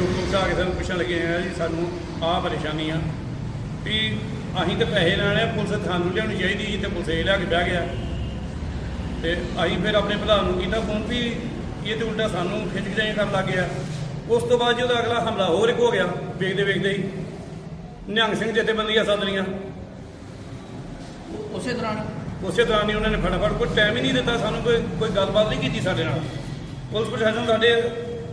ਜੋ ਪੁਲਿਸ ਆ ਕੇ ਸਾਨੂੰ ਪੁੱਛਣ ਲੱਗੇ ਆ ਜੀ ਸਾਨੂੰ ਆਹ ਪਰੇਸ਼ਾਨੀ ਆ। ਵੀ ਅਸੀਂ ਤੇ ਪੈਸੇ ਲੈਣੇ ਆ, ਪੁਲਿਸ ਸਾਨੂੰ ਲਿਆਉਣੀ ਚਾਹੀਦੀ ਸੀ ਤੇ ਪੁਲਿਸ ਇਹ ਲਿਆ ਕੇ ਬਹਿ ਗਿਆ। ਤੇ ਅਸੀਂ ਫਿਰ ਆਪਣੇ ਪ੍ਰਧਾਨ ਨੂੰ ਕੀਤਾ ਫੋਨ ਵੀ ਇਹ ਤੇ ਉਲਟਾ ਸਾਨੂੰ ਖਿੱਚ ਖਿਚਾਈ ਕਰਨ ਲੱਗ ਗਿਆ। ਉਸ ਤੋਂ ਬਾਅਦ ਜਦੋਂ ਅਗਲਾ ਹਮਲਾ ਹੋਰ ਇੱਕ ਹੋ ਗਿਆ ਵੇਖਦੇ ਵੇਖਦੇ ਹੀ ਨਿਹੰਗ ਸਿੰਘ ਜਥੇਬੰਦੀਆਂ ਸੱਦਲੀਆਂ ਉਸੇ ਦੌਰਾਨ? ਉਸੇ ਦੌਰਾਨ ਹੀ ਉਹਨਾਂ ਨੇ ਫਟਾਫਟ ਕੋਈ ਟਾਈਮ ਹੀ ਨਹੀਂ ਦਿੱਤਾ ਸਾਨੂੰ ਕੋਈ ਕੋਈ ਗੱਲਬਾਤ ਨਹੀਂ ਕੀਤੀ ਸਾਡੇ ਨਾਲ। ਪੁਲਿਸ ਪ੍ਰਸ਼ਾਸਨ ਸਾਡੇ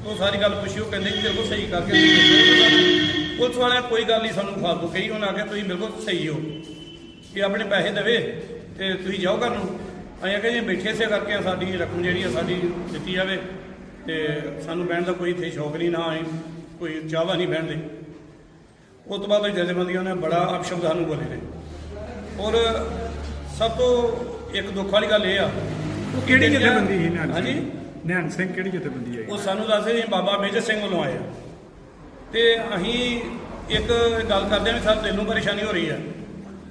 ਤੋਂ ਸਾਰੀ ਗੱਲ ਪੁੱਛੀ ਉਹ ਕਹਿੰਦੇ ਕਿ ਬਿਲਕੁਲ ਸਹੀ ਕਰਕੇ ਤੁਸੀਂ। ਪੁਲਿਸ ਵਾਲਿਆਂ ਕੋਈ ਗੱਲ ਨਹੀਂ ਸਾਨੂੰ ਫਾਲਤੂ ਕਹੀ ਉਹਨਾਂ ਆਖਿਆ ਤੁਸੀਂ ਬਿਲਕੁਲ ਸਹੀ ਹੋ ਕਿ ਆਪਣੇ ਪੈਸੇ ਦੇਵੇ ਤੇ ਤੁਸੀਂ ਜਾਓ ਘਰ ਨੂੰ। ਅਸੀਂ ਜੀ ਬੈਠੇ ਸੇ ਕਰਕੇ ਸਾਡੀ ਰਕਮ ਜਿਹੜੀ ਆ ਸਾਡੀ ਦਿੱਤੀ ਜਾਵੇ ਤੇ ਸਾਨੂੰ ਬਹਿਣ ਦਾ ਕੋਈ ਇੱਥੇ ਸ਼ੌਕ ਨਹੀਂ ਨਾ ਆਏ ਕੋਈ ਚਾਹਵਾ ਨਹੀਂ ਬਹਿਣ ਦੇ। ਉਸ ਤੋਂ ਬਾਅਦ ਉਹ ਜਥੇਬੰਦੀਆਂ ਨੇ ਬੜਾ ਅਪਸ਼ਬਦ ਸਾਨੂੰ ਬੋਲੇ ਨੇ। ਔਰ ਸਭ ਤੋਂ ਇੱਕ ਦੁੱਖ ਵਾਲੀ ਗੱਲ ਇਹ ਆ ਉਹ ਕਿਹੜੀ ਜਥੇਬੰਦੀ ਸੀ ਹਾਂਜੀ? ਨਿਹੰਗ ਸਿੰਘ ਕਿਹੜੀ ਜਥੇਬੰਦੀ ਹੈ ਉਹ ਸਾਨੂੰ ਦੱਸਦੇ ਜੀ ਬਾਬਾ ਮੇਜਰ ਸਿੰਘ ਵੱਲੋਂ ਆਏ ਆ। ਤੇ ਅਸੀਂ ਇੱਕ ਗੱਲ ਕਰਦੇ ਹਾਂ ਵੀ ਸਾਡੇ ਦਿਲ ਨੂੰ ਪਰੇਸ਼ਾਨੀ ਹੋ ਰਹੀ ਹੈ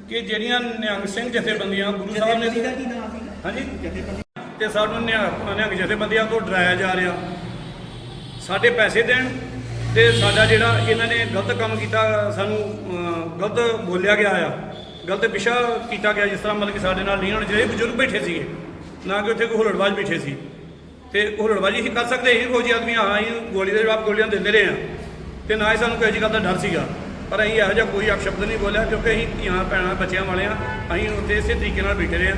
ਕਿ ਜਿਹੜੀਆਂ ਨਿਹੰਗ ਸਿੰਘ ਜਥੇਬੰਦੀਆਂ ਗੁਰੂ ਸਾਹਿਬ ਨੇ ਦਾ ਕੀ ਨਾਮ ਸੀ ਹਾਂਜੀ? ਤੇ ਸਾਨੂੰ ਨਿਹੰਗ ਨਿਹੰਗ ਜਥੇਬੰਦੀਆਂ ਤੋਂ ਡਰਾਇਆ ਜਾ ਰਿਹਾ। ਸਾਡੇ ਪੈਸੇ ਦੇਣ ਤੇ ਸਾਡਾ ਜਿਹੜਾ ਇਹਨਾਂ ਨੇ ਗਲਤ ਕੰਮ ਕੀਤਾ ਸਾਨੂੰ ਗਲਤ ਬੋਲਿਆ ਗਿਆ ਆ। ਗਲਤ ਵਿਸ਼ਾ ਕੀਤਾ ਗਿਆ ਜਿਸ ਤਰ੍ਹਾਂ ਮਤਲਬ ਕਿ ਸਾਡੇ ਨਾਲ ਨਹੀਂ ਹੋਣੇ ਜਿਹੜੇ ਬਜ਼ੁਰਗ ਬੈਠੇ ਸੀਗੇ ਨਾ ਕਿ ਉੱਥੇ ਕੋਈ ਹੁਲੜਬਾਜ਼ ਬੈਠੇ ਸੀ। ਤੇ ਹੁਲੜਬਾਜ਼ੀ ਹੀ ਕਰ ਸਕਦੇ ਸੀ। ਫੌਜੀ ਆਦਮੀ ਹਾਂ ਅਸੀਂ ਗੋਲੀ ਦੇ ਜਵਾਬ ਗੋਲੀਆਂ ਦਿੰਦੇ ਰਹੇ ਆ। ਤੇ ਨਾ ਹੀ ਸਾਨੂੰ ਕਿਸੇ ਗੱਲ ਦਾ ਡਰ ਸੀਗਾ। ਪਰ ਅਸੀਂ ਇਹੋ ਜਿਹਾ ਕੋਈ ਅਪਸ਼ਬਦ ਨਹੀਂ ਬੋਲਿਆ ਕਿਉਂਕਿ ਅਸੀਂ ਧੀਆਂ ਭੈਣਾਂ ਬੱਚਿਆਂ ਵਾਲੇ ਆ ਅਸੀਂ ਉੱਥੇ ਇਸੇ ਤਰੀਕੇ ਨਾਲ ਬੈਠੇ ਰਹੇ ਆ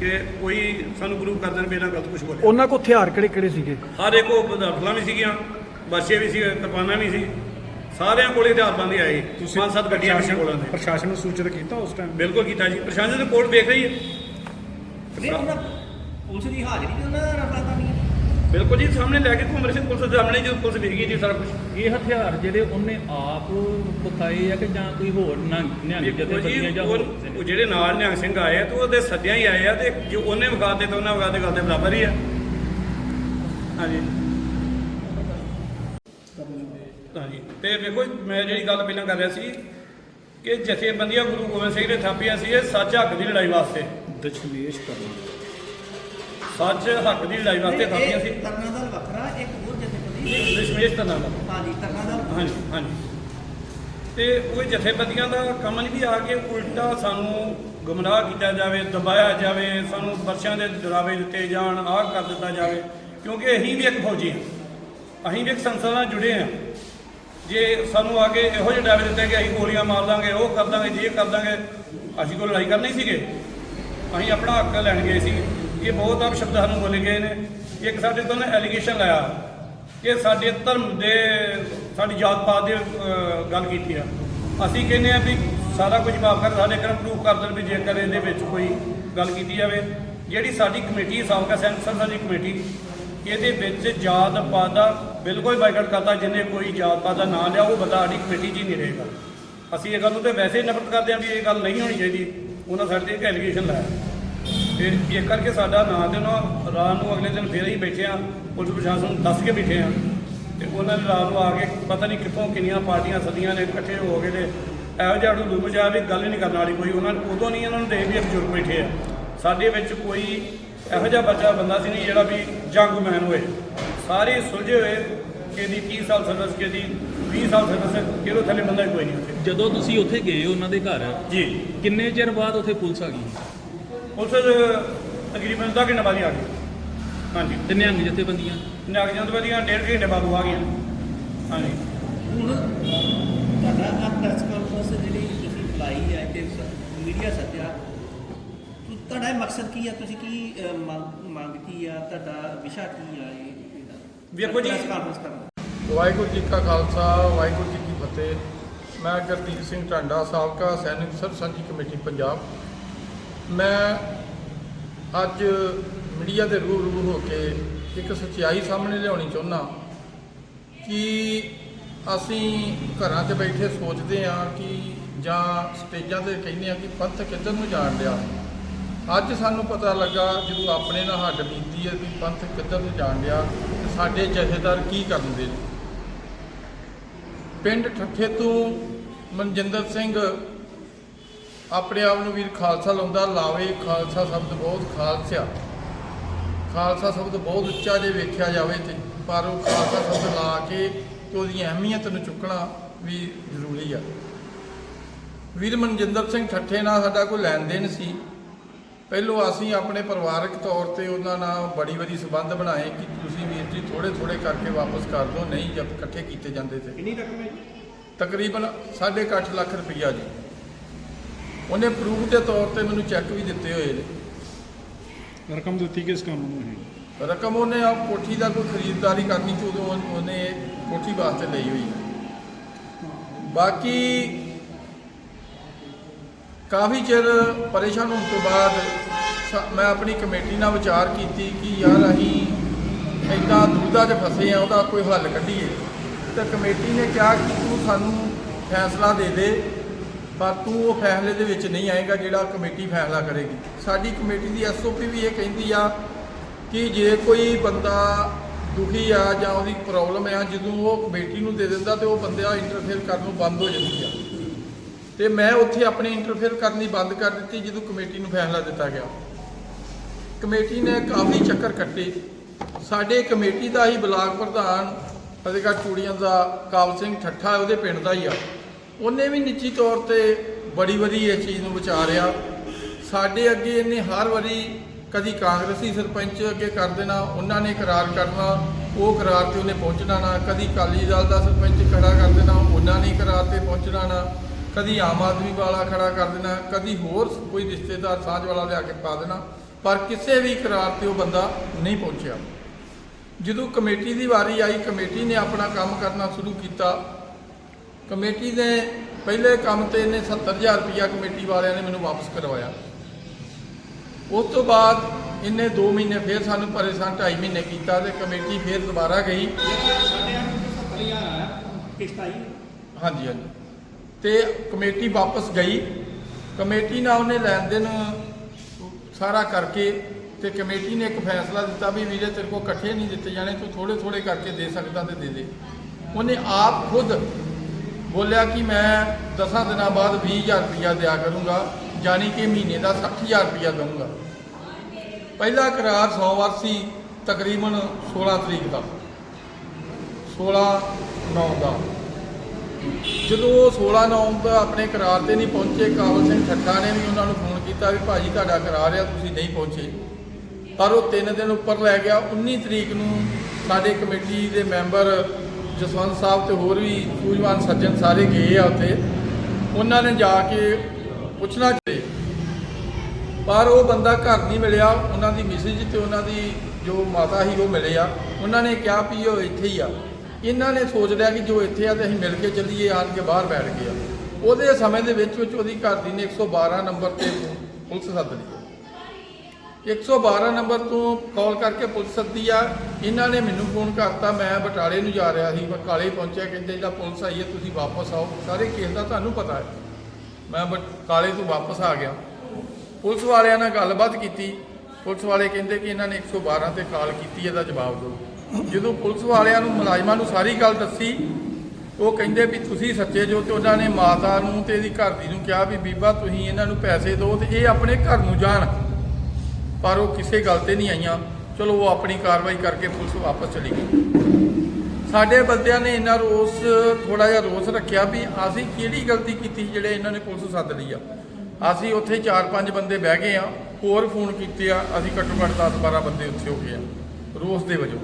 ਕਿ ਕੋਈ ਸਾਨੂੰ ਗੁਰੂ ਕਰ ਦੇਣ ਵੀ ਇਹਨਾਂ ਗਲਤ ਕੁਝ ਬੋਲਿਆ। ਉਹਨਾਂ ਕੋ ਹਥਿਆਰ ਕਿਹੜੇ ਕਿਹੜੇ ਸੀਗੇ? ਹਰ ਇੱਕ ਉਹ ਰਫਲਾਂ ਵੀ ਸੀਗੀਆਂ ਬੱਚੇ ਵੀ ਸੀ ਕਿਰਪਾਨਾਂ ਵੀ ਸੀ। ਸਾਰਿਆਂ ਕੋਲੇ ਹਥਿਆਰਬੰਦ ਆਏ ਪੰਜ ਸੱਤ ਗੱਡੀਆਂ ਵੀ ਸੀ ਕੋਲਾਂ ਦੇ। ਪ੍ਰਸ਼ਾਸਨ ਨੂੰ ਸੂਚਿਤ ਕੀਤਾ ਉਸ ਟਾਈਮ ਬਿਲਕੁਲ ਕੀਤਾ ਜੀ। ਪ੍ਰਸ਼ਾਸਨ ਰਿਪੋਰਟ ਵੇਖ ਰਹੀ ਹੈ। ਨਹੀਂ ਉਹਨਾਂ ਪੁਲਿਸ ਦੀ ਹਾਜ਼ਰੀ ਤੇ ਉਹਨਾਂ ਦਾ ਰਫਲਾ ਤਾਂ ਨਹੀਂ ਬਿਲਕੁਲ ਜੀ ਸਾਹਮਣੇ ਲੈ ਕੇ ਘੁੰਮ ਰਹੇ ਸੀ ਪੁਲਿਸ ਦੇ ਸਾਹਮਣੇ ਜਦੋਂ ਪੁਲਿਸ ਵੇਖ ਗਈ ਜੀ ਸਾਰਾ ਕੁਝ ਇਹ ਹਥਿਆਰ ਜਿਹੜੇ ਉਹਨੇ ਆਪ ਵਿਖਾਏ ਆ ਕਿ ਜਾਂ ਕੋਈ ਹੋਰ ਨਿਹੰਗ ਜਥੇਬੰਦੀਆਂ ਜੀ ਉਹ ਜਿਹੜੇ ਨਾਲ ਨਿਹੰਗ ਸਿੰਘ ਆਏ ਆ ਤੇ ਉਹਦੇ ਸੱਜਿਆਂ ਹੀ ਆਏ ਆ ਤੇ ਜੋ ਉਹਨੇ ਵਿਖਾ ਦਿੱਤੇ ਤਾਂ ਉਹਨਾਂ ਵਿਖਾ ਦੇ ਗੱਲ ਦੇ ਬਰਾਬਰ ਹੀ ਆ। ਹਾਂਜੀ। ਹਾਂਜੀ। ਤੇ ਵੇਖੋ ਮੈਂ ਜਿਹੜੀ ਗੱਲ ਪਹਿਲਾਂ ਕਰ ਰਿਹਾ ਸੀ ਕਿ ਜਥੇਬੰਦੀਆਂ ਗੁਰੂ ਗੋਬਿੰਦ ਸਿੰਘ ਨੇ ਥਾਪੀਆਂ ਸੀ ਇਹ ਸੱਚ ਹੱਕ ਦੀ ਲੜਾਈ ਵਾਸਤੇ। ਦਸ਼ਮੇਸ਼ ਕਰਨਾ। ਸੱਚ ਹੱਕ ਦੀ ਲੜਾਈ ਵਾਸਤੇ ਥਾਪੀਆਂ ਸੀ। ਤਰਨਾ ਦਲ ਵੱਖਰਾ ਇੱਕ ਹੋਰ ਜਥੇਬੰਦੀ ਦਸ਼ਮੇਸ਼ ਤਾਂ ਨਾਮ ਹਾਂਜੀ ਤਰਨਾ ਦਲ ਹਾਂਜੀ ਹਾਂਜੀ। ਤੇ ਉਹ ਜਥੇਬੰਦੀਆਂ ਦਾ ਕੰਮ ਨਹੀਂ ਵੀ ਆ ਕੇ ਉਲਟਾ ਸਾਨੂੰ ਗੁੰਮਰਾਹ ਕੀਤਾ ਜਾਵੇ ਦਬਾਇਆ ਜਾਵੇ ਸਾਨੂੰ ਵਰਸ਼ਾਂ ਦੇ ਡਰਾਵੇ ਦਿੱਤੇ ਜਾਣ ਆਹ ਕਰ ਦਿੱਤਾ ਜਾਵੇ ਕਿਉਂਕਿ ਅਸੀਂ ਵੀ ਇੱਕ ਫੌਜੀ ਹਾਂ। ਅਸੀਂ ਵੀ ਇੱਕ ਸੰਸਥਾ ਨਾਲ ਜੁੜੇ ਹਾਂ। ਜੇ ਸਾਨੂੰ ਆ ਕੇ ਇਹੋ ਜਿਹੇ ਡਰਾਵੇ ਦਿੱਤੇ ਕਿ ਅਸੀਂ ਗੋਲੀਆਂ ਮਾਰ ਦਾਂਗੇ ਉਹ ਕਰ ਦਾਂਗੇ ਜੇ ਕਰ ਦਾਂਗੇ ਅਸੀਂ ਕੋਈ ਲੜਾਈ ਕਰਨੀ ਸੀਗੇ। ਅਸੀਂ ਆਪਣਾ ਹੱਕ ਲੈਣ ਗਏ ਸੀ ਇਹ ਬਹੁਤ ਆਪ ਸ਼ਬਦ ਸਾਨੂੰ ਬੋਲੇ ਗਏ ਨੇ। ਇੱਕ ਸਾਡੇ ਤੋਂ ਐਲੀਗੇਸ਼ਨ ਲਾਇਆ ਕਿ ਸਾਡੇ ਧਰਮ ਦੇ, ਸਾਡੀ ਜਾਤ ਪਾਤ ਦੇ ਗੱਲ ਕੀਤੀ ਆ। ਅਸੀਂ ਕਹਿੰਦੇ ਆ ਵੀ ਸਾਰਾ ਕੁਝ ਮਾਫ ਕਰ, ਸਾਡੇ ਕਰਮ ਪ੍ਰੂਫ ਕਰ ਦੇਣ ਵੀ ਜੇਕਰ ਇਹਦੇ ਵਿੱਚ ਕੋਈ ਗੱਲ ਕੀਤੀ ਜਾਵੇ। ਜਿਹੜੀ ਸਾਡੀ ਕਮੇਟੀ ਸਾਬਕਾ ਸੈਂਸਰ ਸਾਡੀ ਕਮੇਟੀ, ਇਹਦੇ ਵਿੱਚ ਜਾਤ ਪਾਤ ਦਾ ਬਿਲਕੁਲ ਬਾਈਕਾਟ ਕਰਤਾ। ਜਿਹਨੇ ਕੋਈ ਜਾਤ ਪਾਤ ਦਾ ਨਾਂ ਲਿਆ, ਉਹ ਬੰਦਾ ਸਾਡੀ ਕਮੇਟੀ 'ਚ ਹੀ ਨਹੀਂ ਰਹੇਗਾ। ਅਸੀਂ ਇਹ ਗੱਲ ਨੂੰ ਤੇ ਵੈਸੇ ਹੀ ਨਫ਼ਰਤ ਕਰਦੇ ਹਾਂ ਵੀ ਇਹ ਗੱਲ ਨਹੀਂ ਹੋਣੀ ਚਾਹੀਦੀ। ਉਹਨਾਂ ਸਾਡੇ ਤੇ ਇੱਕ ਐਲੀਗੇਸ਼ਨ ਲਾਇਆ। ਤੇ ਇਹ ਕਰਕੇ ਸਾਡਾ ਨਾਂ ਤੇ ਉਹਨਾਂ ਰਾਤ ਨੂੰ ਅਗਲੇ ਦਿਨ ਫੇਰ ਹੀ ਬੈਠੇ ਆ ਪੁਲਿਸ ਪ੍ਰਸ਼ਾਸਨ ਨੂੰ ਦੱਸ ਕੇ ਬੈਠੇ ਆ ਤੇ ਉਹਨਾਂ ਨੇ ਰਾਤ ਨੂੰ ਆ ਕੇ ਪਤਾ ਨਹੀਂ ਕਿੱਥੋਂ ਕਿੰਨੀਆਂ ਪਾਰਟੀਆਂ ਸਦੀਆਂ ਨੇ ਇਕੱਠੇ ਹੋ ਕੇ ਤੇ ਇਹੋ ਜਿਹਾ ਡੂਲੂ ਮਚਾ ਵੀ ਗੱਲ ਹੀ ਨਹੀਂ ਕਰਨ ਵਾਲੀ ਕੋਈ। ਉਹਨਾਂ ਨੂੰ ਉਦੋਂ ਨਹੀਂ ਇਹਨਾਂ ਨੂੰ ਦੇਖ ਵੀ ਬਜ਼ੁਰਗ ਬੈਠੇ ਆ। ਸਾਡੇ ਵਿੱਚ ਕੋਈ ਇਹੋ ਜਿਹਾ ਬੱਚਾ ਬੰਦਾ ਸੀ ਨਹੀਂ ਜਿਹੜਾ ਵੀ ਜੰਗਮੈਨ ਹੋਏ। ਸਾਰੇ ਸੁਲਝੇ ਹੋਏ ਕਿਹਦੀ 30 ਸਾਲ ਸਰਵਿਸ ਕਿਹਦੀ 20 ਸਾਲ ਸਰਵਿਸ ਕਿਹਦੇ ਥੱਲੇ ਬੰਦਾ ਕੋਈ ਨਹੀਂ ਉੱਥੇ। ਜਦੋਂ ਤੁਸੀਂ ਉੱਥੇ ਗਏ ਉਹਨਾਂ ਦੇ ਘਰ ਜੀ। ਕਿੰਨੇ ਚਿਰ ਬਾਅਦ ਉੱਥੇ ਪੁਲਿਸ ਆ ਗਈ? ਪੁਲਿਸ ਤਕਰੀਬਨ ਅੱਧਾ ਘੰਟਾ ਬਾਅਦ ਹੀ ਆ ਗਈ ਹਾਂਜੀ। ਤੇ ਨਿਹੰਗ ਜਥੇਬੰਦੀਆਂ? ਨਾਗ ਜੰਦਵਦੀਆਂ ਡੇਢ ਘੰਟੇ ਬਾਅਦ ਆ ਗਈਆਂ। ਹਾਂਜੀ। ਹੁਣ ਤੁਹਾਡਾ ਆ ਪ੍ਰੈਸ ਕਾਨਫਰੰਸ ਜਿਹੜੀ ਤੁਸੀਂ ਬੁਲਾਈ ਹੈ ਕਿ ਮੀਡੀਆ ਸੱਦਿਆ ਤੁਹਾਡਾ ਮਕਸਦ ਕੀ ਹੈ ਤੁਸੀਂ ਕੀ ਮੰਗ ਕੀ ਆ? ਤੁਹਾਡਾ ਵਿਸ਼ਾ ਕੀ ਆ ਇਹ? ਵੇਖੋ ਜੀ- ਕਾਨਫਰੰਸ ਕਰਨਾ ਵਾਹਿਗੁਰੂ ਜੀ ਕਾ ਖਾਲਸਾ ਵਾਹਿਗੁਰੂ ਜੀ ਕੀ ਫਤਿਹ। ਮੈਂ ਗੁਰਦੀਪ ਸਿੰਘ ਟਾਂਡਾ ਸਾਬਕਾ ਸੈਨਿਕ ਸਰਬ ਸਾਂਝੀ ਕਮੇਟੀ ਪੰਜਾਬ। ਮੈਂ ਅੱਜ ਮੀਡੀਆ ਦੇ ਰੂਬਰੂ ਹੋ ਕੇ ਇੱਕ ਸੱਚਾਈ ਸਾਹਮਣੇ ਲਿਆਉਣੀ ਚਾਹੁੰਦਾ ਕਿ ਅਸੀਂ ਘਰਾਂ 'ਚ ਬੈਠੇ ਸੋਚਦੇ ਹਾਂ ਕਿ ਜਾਂ ਸਟੇਜਾਂ ਤੇ ਕਹਿੰਦੇ ਹਾਂ ਕਿ ਪੰਥ ਕਿੱਧਰ ਨੂੰ ਜਾਣ ਡਿਆ। ਅੱਜ ਸਾਨੂੰ ਪਤਾ ਲੱਗਾ ਜਦੋਂ ਆਪਣੇ ਨਾਲ ਹੱਡ ਬੀਤੀ ਹੈ ਵੀ ਪੰਥ ਕਿੱਧਰ ਨੂੰ ਜਾਣ ਡਿਆ ਤੇ ਸਾਡੇ ਜਥੇਦਾਰ ਕੀ ਕਰਨ ਦੇ ਨੇ। ਪਿੰਡ ਠੱਠੇ ਤੋਂ ਮਨਜਿੰਦਰ ਸਿੰਘ ਆਪਣੇ ਆਪ ਨੂੰ ਵੀਰ ਖਾਲਸਾ ਲਾਉਂਦਾ ਲਾਵੇ ਖਾਲਸਾ ਸ਼ਬਦ ਬਹੁਤ ਖਾਲਸਿਆ। ਖਾਲਸਾ ਸ਼ਬਦ ਬਹੁਤ ਉੱਚਾ ਜੇ ਵੇਖਿਆ ਜਾਵੇ ਤੇ ਪਰ ਉਹ ਖਾਲਸਾ ਸ਼ਬਦ ਲਾ ਕੇ ਤੇ ਉਹਦੀ ਅਹਿਮੀਅਤ ਨੂੰ ਚੁੱਕਣਾ ਵੀ ਜ਼ਰੂਰੀ ਆ। ਵੀਰ ਮਨਜਿੰਦਰ ਸਿੰਘ ਠੱਠੇ ਨਾਲ ਸਾਡਾ ਕੋਈ ਲੈਣ ਦੇਣ ਸੀ। ਪਹਿਲੋਂ ਅਸੀਂ ਆਪਣੇ ਪਰਿਵਾਰਕ ਤੌਰ ਤੇ ਉਹਨਾਂ ਨਾਲ ਬੜੀ ਵਾਰੀ ਸਬੰਧ ਬਣਾਏ ਕਿ ਤੁਸੀਂ ਵੀਰ ਜੀ ਥੋੜੇ ਥੋੜੇ ਕਰਕੇ ਵਾਪਸ ਕਰ ਦਿਓ ਨਹੀਂ ਜਦ ਇਕੱਠੇ ਕੀਤੇ ਜਾਂਦੇ ਤੇ। ਕਿੰਨੀ ਰਕਮ ਹੈ ਤਕਰੀਬਨ 8.5 ਲੱਖ ਰੁਪਈਆ ਜੀ। ਉਹਨੇ ਪ੍ਰੂਫ ਦੇ ਤੌਰ ਤੇ ਮੈਨੂੰ ਚੈੱਕ ਵੀ ਦਿੱਤੇ ਹੋਏ ਨੇ। ਰਕਮ ਦਿੱਤੀ ਕਿਸ ਕੰਮ ਨੂੰ ਹੈ ਰਕਮ ਉਹਨੇ ਆ ਕੋਠੀ ਦਾ ਕੋਈ ਖਰੀਦਦਾਰੀ ਕਰਨੀ ਸੀ ਉਦੋਂ ਉਹ- ਉਹਨੇ ਕੋਠੀ ਵਾਸਤੇ ਲਈ ਹੋਈ। ਹੈ ਬਾਕੀ ਕਾਫੀ ਚਿਰ ਪਰੇਸ਼ਾਨ ਹੋਣ ਤੋਂ ਬਾਅਦ ਸ- ਮੈਂ ਆਪਣੀ ਕਮੇਟੀ ਨਾਲ ਵਿਚਾਰ ਕੀਤੀ ਕਿ ਯਾਰ ਅਸੀਂ ਇਦਾਂ ਦੁਬਿਧਾ 'ਚ ਫਸੇ ਆ ਉਹਦਾ ਕੋਈ ਹੱਲ ਕੱਢੀਏ। ਤਾਂ ਕਮੇਟੀ ਨੇ ਕਿਹਾ ਕਿ ਤੂੰ ਸਾਨੂੰ ਫੈਸਲਾ ਦੇ ਦੇ ਪਰ ਤੂੰ ਉਹ ਫੈਸਲੇ ਦੇ ਵਿੱਚ ਨਹੀਂ ਆਏਗਾ ਜਿਹੜਾ ਕਮੇਟੀ ਫੈਸਲਾ ਕਰੇਗੀ। ਸਾਡੀ ਕਮੇਟੀ ਦੀ ਐਸਓਪੀ ਵੀ ਇਹ ਕਹਿੰਦੀ ਆ ਕਿ ਜੇ ਕੋਈ ਬੰਦਾ ਦੁਖੀ ਆ ਜਾਂ ਉਹਦੀ ਪ੍ਰੋਬਲਮ ਆ, ਜਦੋਂ ਉਹ ਕਮੇਟੀ ਨੂੰ ਦੇ ਦਿੰਦਾ ਤੇ ਉਹ ਬੰਦਾ ਇੰਟਰਫੇਅਰ ਕਰਨ ਨੂੰ ਬੰਦ ਹੋ ਜਾਂਦੀ ਆ। ਤੇ ਮੈਂ ਉੱਥੇ ਆਪਣੀ ਇੰਟਰਫੇਅਰ ਕਰਨੀ ਬੰਦ ਕਰ ਦਿੱਤੀ ਜਦੋਂ ਕਮੇਟੀ ਨੂੰ ਫੈਸਲਾ ਦਿੱਤਾ ਗਿਆ। ਕਮੇਟੀ ਨੇ ਕਾਫੀ ਚੱਕਰ ਕੱਟੇ। ਸਾਡੇ ਕਮੇਟੀ ਦਾ ਹੀ ਬਲਾਕ ਪ੍ਰਧਾਨ ਫਤਿਹਗੜ੍ਹ ਚੂੜੀਆਂ ਦਾ ਕਾਬਲ ਸਿੰਘ ਠੱਠਾ ਉਹਦੇ ਪਿੰਡ ਦਾ ਹੀ ਆ। ਉਹਨੇ ਵੀ ਨਿੱਜੀ ਤੌਰ ਤੇ ਬੜੀ ਵਾਰੀ ਇਸ ਚੀਜ਼ ਨੂੰ ਵਿਚਾਰਿਆ ਸਾਡੇ ਅੱਗੇ ਇਹਨੇ ਹਰ ਵਾਰੀ ਕਦੀ ਕਾਂਗਰਸੀ ਸਰਪੰਚ ਅੱਗੇ ਕਰ ਦੇਣਾ, ਉਹਨਾਂ ਨੇ ਇਕਰਾਰ ਕਰਨਾ, ਉਹ ਕਰਾਰ ਤੇ ਉਹਨੇ ਪਹੁੰਚਣਾ ਨਾ ਕਦੀ ਅਕਾਲੀ ਦਲ ਦਾ ਸਰਪੰਚ ਖੜਾ ਕਰ ਦੇਣਾ, ਉਹਨਾਂ ਨੇ ਕਰਾਰ ਤੇ ਪਹੁੰਚਣਾ ਨਾ ਕਦੀ ਆਮ ਆਦਮੀ ਵਾਲਾ ਖੜਾ ਕਰ ਦੇਣਾ, ਕਦੀ ਹੋਰ ਕੋਈ ਰਿਸ਼ਤੇਦਾਰ ਸਾਂਝ ਵਾਲਾ ਲਿਆ ਕੇ ਪਾ ਦੇਣਾ। ਪਰ ਕਿਸੇ ਵੀ ਕਰਾਰ ਤੇ ਉਹ ਬੰਦਾ ਨਹੀਂ ਪਹੁੰਚਿਆ। ਜਦੋਂ ਕਮੇਟੀ ਦੀ ਵਾਰੀ ਆਈ, ਕਮੇਟੀ ਨੇ ਆਪਣਾ ਕੰਮ ਕਰਨਾ ਸ਼ੁਰੂ ਕੀਤਾ ਕਮੇਟੀ ਨੇ ਪਹਿਲੇ ਕੰਮ ਤੇ ਇਹਨੇ 70000 ਰੁਪਇਆ ਕਮੇਟੀ ਵਾਲਿਆਂ ਨੇ ਮੈਨੂੰ ਵਾਪਸ ਕਰਵਾਇਆ। ਉਸ ਤੋਂ ਬਾਅਦ ਇਹਨੇ 2 ਮਹੀਨੇ ਫੇਰ ਸਾਨੂੰ ਪਰੇਸ਼ਾਨ 2.5 ਮਹੀਨੇ ਕੀਤਾ ਤੇ ਕਮੇਟੀ ਫੇਰ ਦੁਬਾਰਾ ਗਈ। ਹਾਂਜੀ ਹਾਂਜੀ। ਤੇ ਕਮੇਟੀ ਵਾਪਸ ਗਈ। ਕਮੇਟੀ ਨਾਲ ਉਹਨੇ ਲੈਣ ਦੇਣ ਸਾਰਾ ਕਰਕੇ ਤੇ ਕਮੇਟੀ ਨੇ ਇੱਕ ਫੈਸਲਾ ਦਿੱਤਾ ਵੀ ਵੀਰੇ ਤੇਰੇ ਕੋਲ ਇਕੱਠੇ ਨਹੀਂ ਦਿੱਤੇ ਜਾਣੇ, ਤੂੰ ਥੋੜੇ ਥੋੜੇ ਕਰਕੇ ਦੇ ਸਕਦਾ ਤੇ ਦੇ ਦੇ। ਉਹਨੇ ਆਪ ਖੁਦ ਬੋਲਿਆ ਕਿ ਮੈਂ 10 ਦਿਨਾਂ ਬਾਅਦ 20000 ਰੁਪਇਆ ਦਿਆ ਕਰੂੰਗਾ, ਯਾਨੀ ਕਿ ਮਹੀਨੇ ਦਾ 60000 ਰੁਪਇਆ ਦਊਂਗਾ। ਪਹਿਲਾ ਕਰਾਰ ਸੋਮਵਾਰ ਸੀ, ਤਕਰੀਬਨ 16 ਤਰੀਕ ਦਾ। 16 9 ਦਾ। ਜਦੋਂ ਉਹ 16 ਨਵੰਬਰ ਆਪਣੇ ਕਰਾਰ ਤੇ ਨਹੀਂ ਪਹੁੰਚੇ, ਕਾਬਲ ਸਿੰਘ ਠੱਠਾ ਨੇ ਵੀ ਉਹਨਾਂ ਨੂੰ ਫੋਨ ਕੀਤਾ ਵੀ ਭਾਜੀ ਤੁਹਾਡਾ ਕਰਾਰ ਆ, ਤੁਸੀਂ ਨਹੀਂ ਪਹੁੰਚੇ। ਪਰ ਉਹ 3 ਦਿਨ ਉੱਪਰ ਲੈ ਗਿਆ। 19 ਤਰੀਕ ਨੂੰ ਸਾਡੇ ਕਮੇਟੀ ਦੇ ਮੈਂਬਰ ਜਸਵੰਤ ਸਾਹਿਬ ਤੇ ਹੋਰ ਵੀ ਸੂਝਵਾਨ ਸੱਜਣ ਸਾਰੇ ਗਏ ਆ ਉੱਥੇ। ਉਹਨਾਂ ਨੇ ਜਾ ਕੇ ਪੁੱਛਣਾ ਚਾਹੇ ਪਰ ਉਹ ਬੰਦਾ ਘਰ ਨਹੀਂ ਮਿਲਿਆ, ਉਹਨਾਂ ਦੀ ਮਿਸਿਜ ਤੇ ਉਹਨਾਂ ਦੀ ਜੋ ਮਾਤਾ ਸੀ ਉਹ ਮਿਲੇ ਆ। ਉਹਨਾਂ ਨੇ ਕਿਹਾ ਵੀ ਉਹ ਇੱਥੇ ਹੀ ਆ। ਇਹਨਾਂ ਨੇ ਸੋਚ ਲਿਆ ਕਿ ਜੋ ਇੱਥੇ ਆ ਤੇ ਅਸੀਂ ਮਿਲ ਕੇ ਚੱਲੀਏ, ਆਣ ਕੇ ਬਾਹਰ ਬੈਠ ਗਏ ਆ। ਉਹਦੇ ਸਮੇਂ ਦੇ ਵਿੱਚ ਵਿੱਚ ਉਹਦੀ ਘਰ ਦੀ ਨੇ 112 ਨੰਬਰ ਤੇ ਪੁਲਿਸ ਸੱਦ ਲਈ। 112 ਨੰਬਰ ਤੋਂ ਕਾਲ ਕਰਕੇ ਪੁਲਿਸ ਸੱਦੀ ਆ। ਇਹਨਾਂ ਨੇ ਮੈਨੂੰ ਫੋਨ ਕਰਤਾ, ਮੈਂ ਬਟਾਲੇ ਨੂੰ ਜਾ ਰਿਹਾ ਸੀ। ਮੈਂ ਕਾਲੇ ਪਹੁੰਚਿਆ, ਕਹਿੰਦੇ ਜਿਹੜਾ ਪੁਲਿਸ ਆਈ ਹੈ, ਤੁਸੀਂ ਵਾਪਸ ਆਓ। ਸਾਰੇ ਕੇਸ ਦਾ ਤੁਹਾਨੂੰ ਪਤਾ ਹੈ। ਮੈਂ ਬਟ ਕਾਲੇ ਤੋਂ ਵਾਪਸ ਆ ਗਿਆ। ਪੁਲਿਸ ਵਾਲਿਆਂ ਨਾਲ ਗੱਲਬਾਤ ਕੀਤੀ। ਪੁਲਿਸ ਵਾਲੇ ਕਹਿੰਦੇ ਕਿ ਇਹਨਾਂ ਨੇ 112 ਤੇ ਕਾਲ ਕੀਤੀ, ਇਹਦਾ ਜਵਾਬ ਦਿਓ। ਜਦੋਂ ਪੁਲਿਸ ਵਾਲਿਆਂ ਨੂੰ, ਮੁਲਾਜ਼ਮਾਂ ਨੂੰ ਸਾਰੀ ਗੱਲ ਦੱਸੀ, ਉਹ ਕਹਿੰਦੇ ਵੀ ਤੁਸੀਂ ਸੱਚੇ ਜੋ ਤੇ ਉਹਨਾਂ ਨੇ ਮਾਤਾ ਨੂੰ ਤੇ ਇਹਦੀ ਘਰ ਦੀ ਨੂੰ ਕਿਹਾ ਵੀ ਬੀਬਾ ਤੁਸੀਂ ਇਹਨਾਂ ਨੂੰ ਪੈਸੇ ਦਿਓ ਤੇ ਇਹ ਆਪਣੇ ਘਰ ਨੂੰ ਜਾਣ। ਪਰ ਉਹ ਕਿਸੇ ਗੱਲ ਤੇ ਨਹੀਂ ਆਈਆਂ। ਚਲੋ, ਉਹ ਆਪਣੀ ਕਾਰਵਾਈ ਕਰਕੇ ਪੁਲਿਸ ਵਾਪਸ ਚਲੀ ਗਈ। ਸਾਡੇ ਬੰਦਿਆਂ ਨੇ ਇਹਨਾਂ ਰੋਸ ਥੋੜਾ ਜਿਹਾ ਰੋਸ ਰੱਖਿਆ ਵੀ ਅਸੀਂ ਕਿਹੜੀ ਗਲਤੀ ਕੀਤੀ ਸੀ ਜਿਹੜੇ ਇਹਨਾਂ ਨੇ ਪੁਲਿਸ ਸੱਦ ਲਈ ਆ। ਅਸੀਂ ਉੱਥੇ 4-5 ਬੰਦੇ ਬਹਿ ਗਏ ਆ, ਹੋਰ ਫੋਨ ਕੀਤੇ ਆ, ਅਸੀਂ ਘੱਟੋ ਘੱਟ 10-12 ਬੰਦੇ ਉੱਥੇ ਹੋ ਗਏ ਆ, ਰੋਸ ਦੇ ਵਜੋਂ।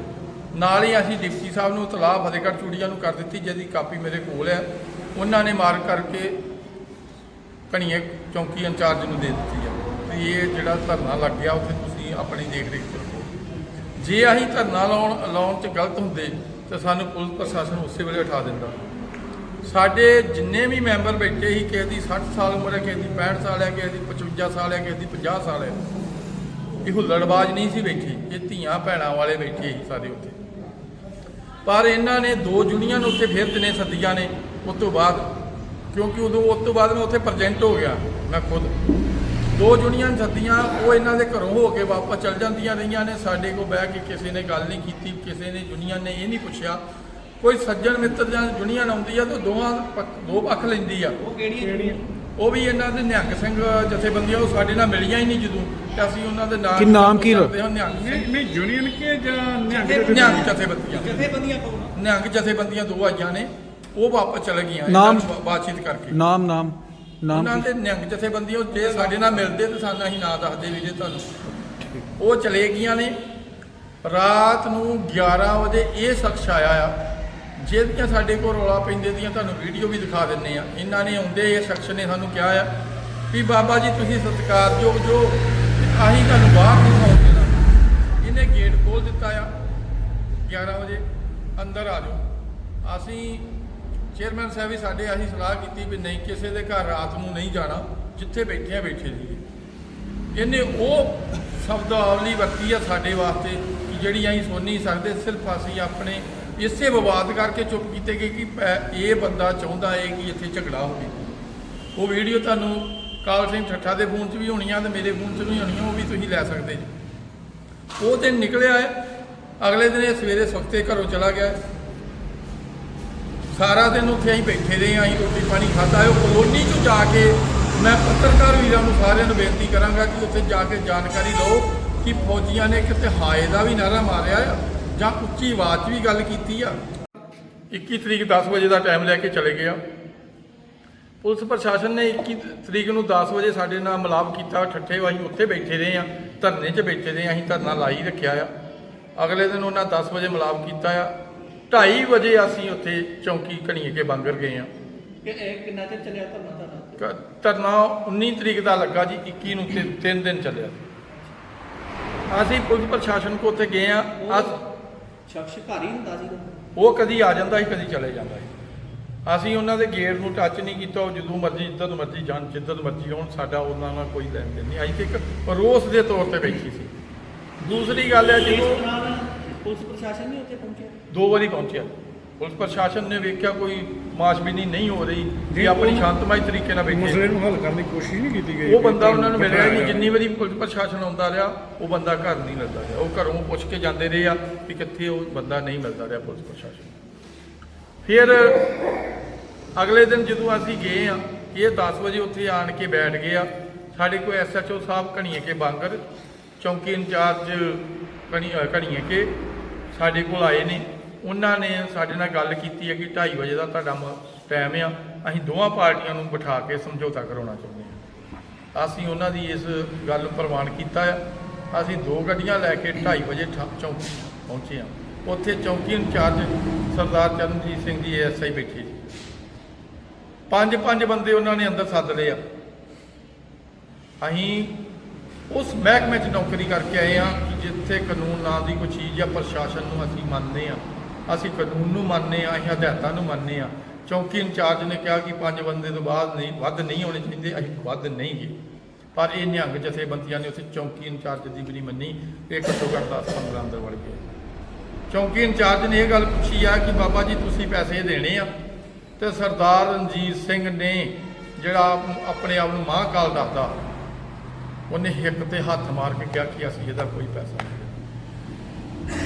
ਨਾਲ ਹੀ ਅਸੀਂ ਡਿਪਟੀ ਸਾਹਿਬ ਨੂੰ ਤਲਾਹ ਫਤਿਹਗੜ੍ਹ ਚੂੜੀਆਂ ਨੂੰ ਕਰ ਦਿੱਤੀ, ਜਿਹਦੀ ਕਾਪੀ ਮੇਰੇ ਕੋਲ ਹੈ। ਉਹਨਾਂ ਨੇ ਮਾਰਕ ਕਰਕੇ ਕਣੀਏ ਚੌਂਕੀ ਇੰਚਾਰਜ ਨੂੰ ਦੇ ਦਿੱਤੀ ਆ। ਵੀ ਇਹ ਜਿਹੜਾ ਧਰਨਾ ਲੱਗ ਗਿਆ, ਉੱਥੇ ਤੁਸੀਂ ਆਪਣੀ ਦੇਖ ਰੇਖ। ਕਰੋ ਜੇ ਅਸੀਂ ਧਰਨਾ ਲਾਉਣ ਲਾਉਣ 'ਚ ਗਲਤ ਹੁੰਦੇ, ਤਾਂ ਸਾਨੂੰ ਪੁਲਿਸ ਪ੍ਰਸ਼ਾਸਨ ਉਸੇ ਵੇਲੇ ਉਠਾ ਦਿੰਦਾ। ਸਾਡੇ ਜਿੰਨੇ ਵੀ ਮੈਂਬਰ ਬੈਠੇ ਸੀ, ਕਿਸੇ ਦੀ 60 ਸਾਲ ਉਮਰ ਹੈ, ਕਿਸੇ ਦੀ 65 ਸਾਲ ਹੈ, ਕਿਸੇ ਦੀ 55 ਸਾਲ ਹੈ, ਕਿਸੇ ਦੀ 50 ਸਾਲ ਹੈ। ਇਹ ਹੁੱਲੜਬਾਜ਼ ਨਹੀਂ ਸੀ ਬੈਠੇ, ਇਹ ਧੀਆਂ ਭੈਣਾਂ ਵਾਲੇ ਬੈਠੇ ਸੀ ਸਾਰੇ ਉੱਥੇ। ਪਰ ਇਹਨਾਂ ਨੇ ਦੋ ਯੂਨੀਅਨ ਉੱਥੇ ਫਿਰ ਦਿਨੇ ਸੱਦੀਆਂ ਨੇ, ਉਸ ਤੋਂ ਬਾਅਦ। ਕਿਉਂਕਿ ਉਦੋਂ, ਉਸ ਤੋਂ ਬਾਅਦ ਮੈਂ ਉੱਥੇ ਪ੍ਰੈਜ਼ੈਂਟ ਹੋ ਗਿਆ, ਮੈਂ ਖੁਦ। ਦੋ ਯੂਨੀਅਨ ਸੱਦੀਆਂ ਉਹ ਇਹਨਾਂ ਦੇ ਘਰੋਂ ਹੋ ਕੇ ਵਾਪਸ ਚਲ ਜਾਂਦੀਆਂ ਰਹੀਆਂ ਨੇ। ਸਾਡੇ ਕੋਲ ਬਹਿ ਕੇ ਕਿਸੇ ਨੇ ਗੱਲ ਨਹੀਂ ਕੀਤੀ ਕਿਸੇ ਨੇ ਯੂਨੀਅਨ ਨੇ ਇਹ ਨਹੀਂ ਪੁੱਛਿਆ। ਕੋਈ ਸੱਜਣ ਮਿੱਤਰ ਜਾਂ ਯੂਨੀਅਨ ਆਉਂਦੀ ਆ ਤਾਂ ਦੋਵਾਂ ਪੱਖ- ਦੋ ਪੱਖ ਲੈਂਦੀ ਆ। ਉਹ ਕਿਹੜੀਆਂ ਉਹ ਵੀ ਇਹਨਾਂ ਦੇ ਨਿਹੰਗ ਸਿੰਘ ਜਥੇਬੰਦੀਆਂ ਉਹ ਸਾਡੇ ਨਾਲ ਮਿਲੀਆਂ ਹੀ ਨਹੀਂ ਜਦੋਂ ਤੇ ਅਸੀਂ ਉਹਨਾਂ ਦੇ ਨਾਲ ਕੀ ਨਾਮ ਕੀ ਰ- ਸਕਦੇ ਹਾਂ ਨਿਹੰਗ ਨਹੀਂ ਨਹੀਂ ਯੂਨੀਅਨ ਕੇ ਜਾਂ ਨਿਹੰਗ? ਨਿਹੰਗ ਜਥੇਬੰਦੀਆਂ? ਜਥੇਬੰਦੀਆਂ। ਕੌਣ ਨਿਹੰਗ ਜਥੇਬੰਦੀਆਂ ਦੋ ਆਈਆਂ ਨੇ ਉਹ ਵਾਪਸ ਚਲੇ ਗਈਆਂ। ਨਾਮ? ਇਹਨਾਂ ਨਾਲ ਬਾਤਚੀਤ ਕਰਕੇ। ਨਾਮ ਨਾਮ। ਨਾਮ ਉਹਨਾਂ? ਦੇ ਨਿਹੰਗ ਜਥੇਬੰਦੀਆਂ ਉਹ ਜੇ ਸਾਡੇ ਨਾਲ ਮਿਲਦੇ ਤੇ ਸਾਨੂੰ ਅਸੀਂ ਨਾਂ ਦੱਸਦੇ ਵੀਰੇ ਤੁਹਾਨੂੰ। ਉਹ ਚਲੇ ਗਈਆਂ ਨੇ। ਰਾਤ ਨੂੰ 11 ਵਜੇ ਇਹ ਸ਼ਖਸ ਆਇਆ ਆ। ਜਿਹਦੀਆਂ ਸਾਡੇ ਕੋਲ ਰੌਲਾ ਪੈਂਦੇ ਦੀਆਂ ਤੁਹਾਨੂੰ ਵੀਡੀਓ ਵੀ ਦਿਖਾ ਦਿੰਨੇ ਆ। ਇਹਨਾਂ ਨੇ ਆਉਂਦੇ ਇਹ ਸ਼ਖਸ ਨੇ ਸਾਨੂੰ ਕਿਹਾ ਆ ਵੀ ਬਾਬਾ ਜੀ ਤੁਸੀਂ ਸਤਿਕਾਰਯੋਗ ਜੋ ਅਸੀਂ ਤੁਹਾਨੂੰ ਬਾਹਰ ਨਹੀਂ ਸੌਣ ਦੇਣਾ। ਇਹਨੇ ਗੇਟ ਖੋਲ ਦਿੱਤਾ ਆ। 11 ਵਜੇ ਅੰਦਰ ਆ ਜਾਓ। ਅਸੀਂ ਚੇਅਰਮੈਨ ਸਾਹਿਬ ਵੀ ਸਾਡੇ ਅਸੀਂ ਸਲਾਹ ਕੀਤੀ ਵੀ ਨਹੀਂ, ਕਿਸੇ ਦੇ ਘਰ ਰਾਤ ਨੂੰ ਨਹੀਂ ਜਾਣਾ, ਜਿੱਥੇ ਬੈਠੇ ਆ, ਬੈਠੇ ਜੀ ਇਹਨੇ ਉਹ ਸ਼ਬਦਾਵਲੀ ਵਰਤੀ ਆ ਸਾਡੇ ਵਾਸਤੇ ਕਿ ਜਿਹੜੀ ਅਸੀਂ ਸੁਣ ਨਹੀਂ ਸਕਦੇ, ਸਿਰਫ ਅਸੀਂ ਆਪਣੇ ਇਸੇ ਵਿਵਾਦ ਕਰਕੇ ਚੁੱਪ ਕੀਤੇ ਗਏ ਕਿ ਪੈ- ਇਹ ਬੰਦਾ ਚਾਹੁੰਦਾ ਹੈ ਕਿ ਇੱਥੇ ਝਗੜਾ ਹੋਵੇ। ਉਹ ਵੀਡੀਓ ਤੁਹਾਨੂੰ ਕਾਲ ਸਿੰਘ ਠੱਠਾ ਦੇ ਫੋਨ 'ਚ ਵੀ ਹੋਣੀ ਆ ਤੇ ਮੇਰੇ ਫੋਨ 'ਚ ਵੀ ਹੋਣੀਆਂ, ਉਹ ਵੀ ਤੁਸੀਂ ਲੈ ਸਕਦੇ ਜੀ। ਉਹ ਦਿਨ ਨਿਕਲਿਆ ਹੈ, ਅਗਲੇ ਦਿਨ ਇਹ ਸਵੇਰੇ ਸਵਖਤੇ ਘਰੋਂ ਚਲਾ ਗਿਆ ਸਾਰਾ ਦਿਨ ਉੱਥੇ ਅਸੀਂ ਬੈਠੇ ਰਹੇ ਹਾਂ, ਅਸੀਂ ਰੋਟੀ ਪਾਣੀ ਖਾਧਾ ਹੈ ਉਹ ਕਲੋਨੀ 'ਚ ਜਾ ਕੇ ਮੈਂ ਪੱਤਰਕਾਰ ਵੀਰਾਂ ਨੂੰ ਸਾਰਿਆਂ ਨੂੰ ਬੇਨਤੀ ਕਰਾਂਗਾ ਕਿ ਉੱਥੇ ਜਾ ਕੇ ਜਾਣਕਾਰੀ ਲਓ ਕਿ ਫੌਜੀਆਂ ਨੇ ਕਿਤੇ ਹਾਏ ਦਾ ਵੀ ਨਾਰਾ ਮਾਰਿਆ ਆ, ਜਾਂ ਉੱਚੀ ਆਵਾਜ਼ 'ਚ ਵੀ ਗੱਲ ਕੀਤੀ ਆ। 21 ਤਰੀਕ 10 ਵਜੇ ਦਾ ਟਾਈਮ ਲੈ ਕੇ ਚਲੇ ਗਿਆ ਪੁਲਿਸ ਪ੍ਰਸ਼ਾਸਨ ਨੇ 21 ਤਰੀਕ ਨੂੰ 10 ਵਜੇ ਸਾਡੇ ਨਾਲ ਮਿਲਾਪ ਕੀਤਾ, ਠੱਠੇ ਅਸੀਂ ਉੱਥੇ ਬੈਠੇ ਰਹੇ ਆ ਧਰਨੇ 'ਚ ਬੈਠੇ ਰਹੇ ਅਸੀਂ ਧਰਨਾ ਲਾਈ ਰੱਖਿਆ ਆ। ਅਗਲੇ ਦਿਨ ਉਹਨਾਂ 10 ਵਜੇ ਮਿਲਾਪ ਕੀਤਾ ਆ। 2:30 ਵਜੇ ਅਸੀਂ ਉੱਥੇ ਚੌਂਕੀ ਘਣੀਏ ਕੇ ਬੰਗਰ ਗਏ ਆ ਕਿ ਇਹ ਕਿੰਨਾ ਚਿਰ ਚੱਲਿਆ ਧਰਨਾ ਤੁਹਾਡਾ? ਕ- ਧਰਨਾ 19 ਤਰੀਕ ਦਾ ਲੱਗਾ ਜੀ 21 ਨੂੰ 3 ਦਿਨ ਚੱਲਿਆ। ਅਸੀਂ ਪੁਲਿਸ ਪ੍ਰਸ਼ਾਸਨ ਕੋ ਉੱਥੇ ਗਏ ਆ ਅਸ ਸ਼ਖਸ ਘਰ ਹੀ ਹੁੰਦਾ ਸੀ ਉਹ ਕਦੀ ਆ ਜਾਂਦਾ ਸੀ ਕਦੀ ਚਲੇ ਜਾਂਦਾ ਸੀ। ਅਸੀਂ ਉਹਨਾਂ ਦੇ ਗੇਟ ਨੂੰ ਟੱਚ ਨਹੀਂ ਕੀਤਾ ਉਹ ਜਦੋਂ ਮਰਜ਼ੀ ਜਿੱਦਾਂ ਮਰਜ਼ੀ ਜਾਣ ਜਿੱਦਾਂ ਮਰਜ਼ੀ ਆਉਣ ਸਾਡਾ ਉਹਨਾਂ ਨਾਲ ਕੋਈ ਲੈਣ ਦੇਣ ਨਹੀਂ। ਅਸੀਂ ਤੇ ਇੱਕ ਰੋਸ ਦੇ ਤੌਰ ਤੇ ਬੈਠੀ ਸੀ। ਦੂਸਰੀ ਗੱਲ ਹੈ ਜਦੋਂ ਪੁਲਿਸ ਪ੍ਰਸ਼ਾਸਨ ਨਹੀਂ ਉੱਥੇ ਪਹੁੰਚਿਆ? ਦੋ ਵਾਰੀ ਪਹੁੰਚਿਆ। ਪੁਲਿਸ ਪ੍ਰਸ਼ਾਸਨ ਨੇ ਵੇਖਿਆ ਕੋਈ ਮਾਸ਼ਬੀਨੀ ਨਹੀਂ ਹੋ ਰਹੀ ਜੀ, ਆਪਣੀ ਸ਼ਾਂਤਮਈ ਤਰੀਕੇ ਨਾਲ ਮਸਲੇ ਬੈਠੇ ਨੂੰ ਹੱਲ ਕਰਨ ਦੀ ਕੋਸ਼ਿਸ਼ ਨਹੀਂ ਕੀਤੀ ਗਈ। ਉਹ ਬੰਦਾ ਉਹਨਾਂ ਨੂੰ ਮਿਲਿਆ ਹੀ ਨਹੀਂ। ਬਿਠਾਇਆ ਜਿੰਨੀ ਵਾਰੀ ਪੁਲਿਸ ਪ੍ਰਸ਼ਾਸਨ ਆਉਂਦਾ ਰਿਹਾ ਉਹ ਬੰਦਾ ਘਰ ਨਹੀਂ ਮਿਲਦਾ ਰਿਹਾ। ਉਹ ਘਰੋਂ ਪੁੱਛ ਕੇ ਜਾਂਦੇ ਰਹੇ ਆ ਕਿ ਕਿੱਥੇ ਉਹ ਬੰਦਾ ਨਹੀਂ ਮਿਲਦਾ ਰਿਹਾ ਪੁਲਿਸ ਪ੍ਰਸ਼ਾਸਨ। ਫਿਰ ਅਗਲੇ ਦਿਨ ਜਦੋਂ ਅਸੀਂ ਗਏ ਆ ਇਹ 10 ਵਜੇ ਉੱਥੇ ਆਣ ਕੇ ਬੈਠ ਗਏ ਆ। ਸਾਡੇ ਕੋਲ ਐਸਐਚਓ ਸਾਹਿਬ ਘਣੀਏ ਕੇ ਬਾਂਗਰ ਚੌਂਕੀ ਇੰਚਾਰਜ ਘਣੀਏ ਕੇ ਸਾਡੇ ਕੋਲ ਆਏ ਨੇ। ਉਹਨਾਂ ਨੇ ਸਾਡੇ ਨਾਲ ਗੱਲ ਕੀਤੀ ਹੈ ਕਿ 2:30 ਵਜੇ ਦਾ ਤੁਹਾਡਾ ਟਾਈਮ ਆ। ਅਸੀਂ ਦੋਵਾਂ ਪਾਰਟੀਆਂ ਨੂੰ ਬਿਠਾ ਕੇ ਸਮਝੌਤਾ ਕਰਾਉਣਾ ਚਾਹੁੰਦੇ ਹਾਂ। ਅਸੀਂ ਉਹਨਾਂ ਦੀ ਇਸ ਗੱਲ ਨੂੰ ਪ੍ਰਵਾਨ ਕੀਤਾ ਆ। ਅਸੀਂ ਦੋ ਗੱਡੀਆਂ ਲੈ ਕੇ 2:30 ਵਜੇ ਠਾ- ਚੌਂਕੀ ਪਹੁੰਚੇ ਆ ਉੱਥੇ ਚੌਂਕੀ ਇੰਚਾਰਜ ਸਰਦਾਰ ਚਰਨਜੀਤ ਸਿੰਘ ਜੀ ਐਸਆਈ ਬੈਠੇ ਸੀ। ਪੰਜ ਪੰਜ ਬੰਦੇ ਉਹਨਾਂ ਨੇ ਅੰਦਰ ਸੱਦ ਲਏ ਆ। ਅਸੀਂ ਉਸ ਮਹਿਕਮੇ 'ਚ ਨੌਕਰੀ ਕਰਕੇ ਆਏ ਆ ਕਿ ਜਿੱਥੇ ਕਾਨੂੰਨ ਨਾਂ ਦੀ ਕੋਈ ਚੀਜ਼ ਆ ਪ੍ਰਸ਼ਾਸਨ ਨੂੰ ਅਸੀਂ ਮੰਨਦੇ ਆ ਅਸੀਂ ਕਾਨੂੰਨ ਨੂੰ ਮੰਨਦੇ ਆ ਅਸੀਂ ਹਦਾਇਤਾਂ ਨੂੰ ਮੰਨਦੇ ਆ ਚੌਂਕੀ ਇੰਚਾਰਜ ਨੇ ਕਿਹਾ ਕਿ ਪੰਜ ਬੰਦੇ ਤੋਂ ਬਾਅਦ ਨਹੀਂ, ਵੱਧ ਨਹੀਂ ਹੋਣੇ ਚਾਹੀਦੇ, ਅਸੀਂ ਵੱਧ ਨਹੀਂ ਗਏ। ਪਰ ਇਹ ਨਿਹੰਗ ਜਥੇਬੰਦੀਆਂ ਨੇ ਉੱਥੇ ਚੌਕੀ ਇੰਚਾਰਜ ਦੀ ਵੀ ਨਹੀਂ ਮੰਨੀ, ਇਹ ਘੱਟੋ ਘੱਟ 10 15 ਅੰਦਰ ਵੜ ਗਏ। ਚੌਂਕੀ ਇੰਚਾਰਜ ਨੇ ਇਹ ਗੱਲ ਪੁੱਛੀ ਆ ਕਿ ਬਾਬਾ ਜੀ ਤੁਸੀਂ ਪੈਸੇ ਦੇਣੇ ਆ ਤੇ ਸਰਦਾਰ ਰਣਜੀਤ ਸਿੰਘ ਨੇ ਜਿਹੜਾ ਆਪਣੇ ਆਪ ਨੂੰ ਮਹਾਂਕਾਲ ਦੱਸਦਾ ਉਹਨੇ ਹਿੱਕ ਤੇ ਹੱਥ ਮਾਰ ਕੇ ਕਿਹਾ ਕਿ ਅਸੀਂ ਇਹਦਾ ਕੋਈ ਪੈਸਾ ਨਹੀਂ।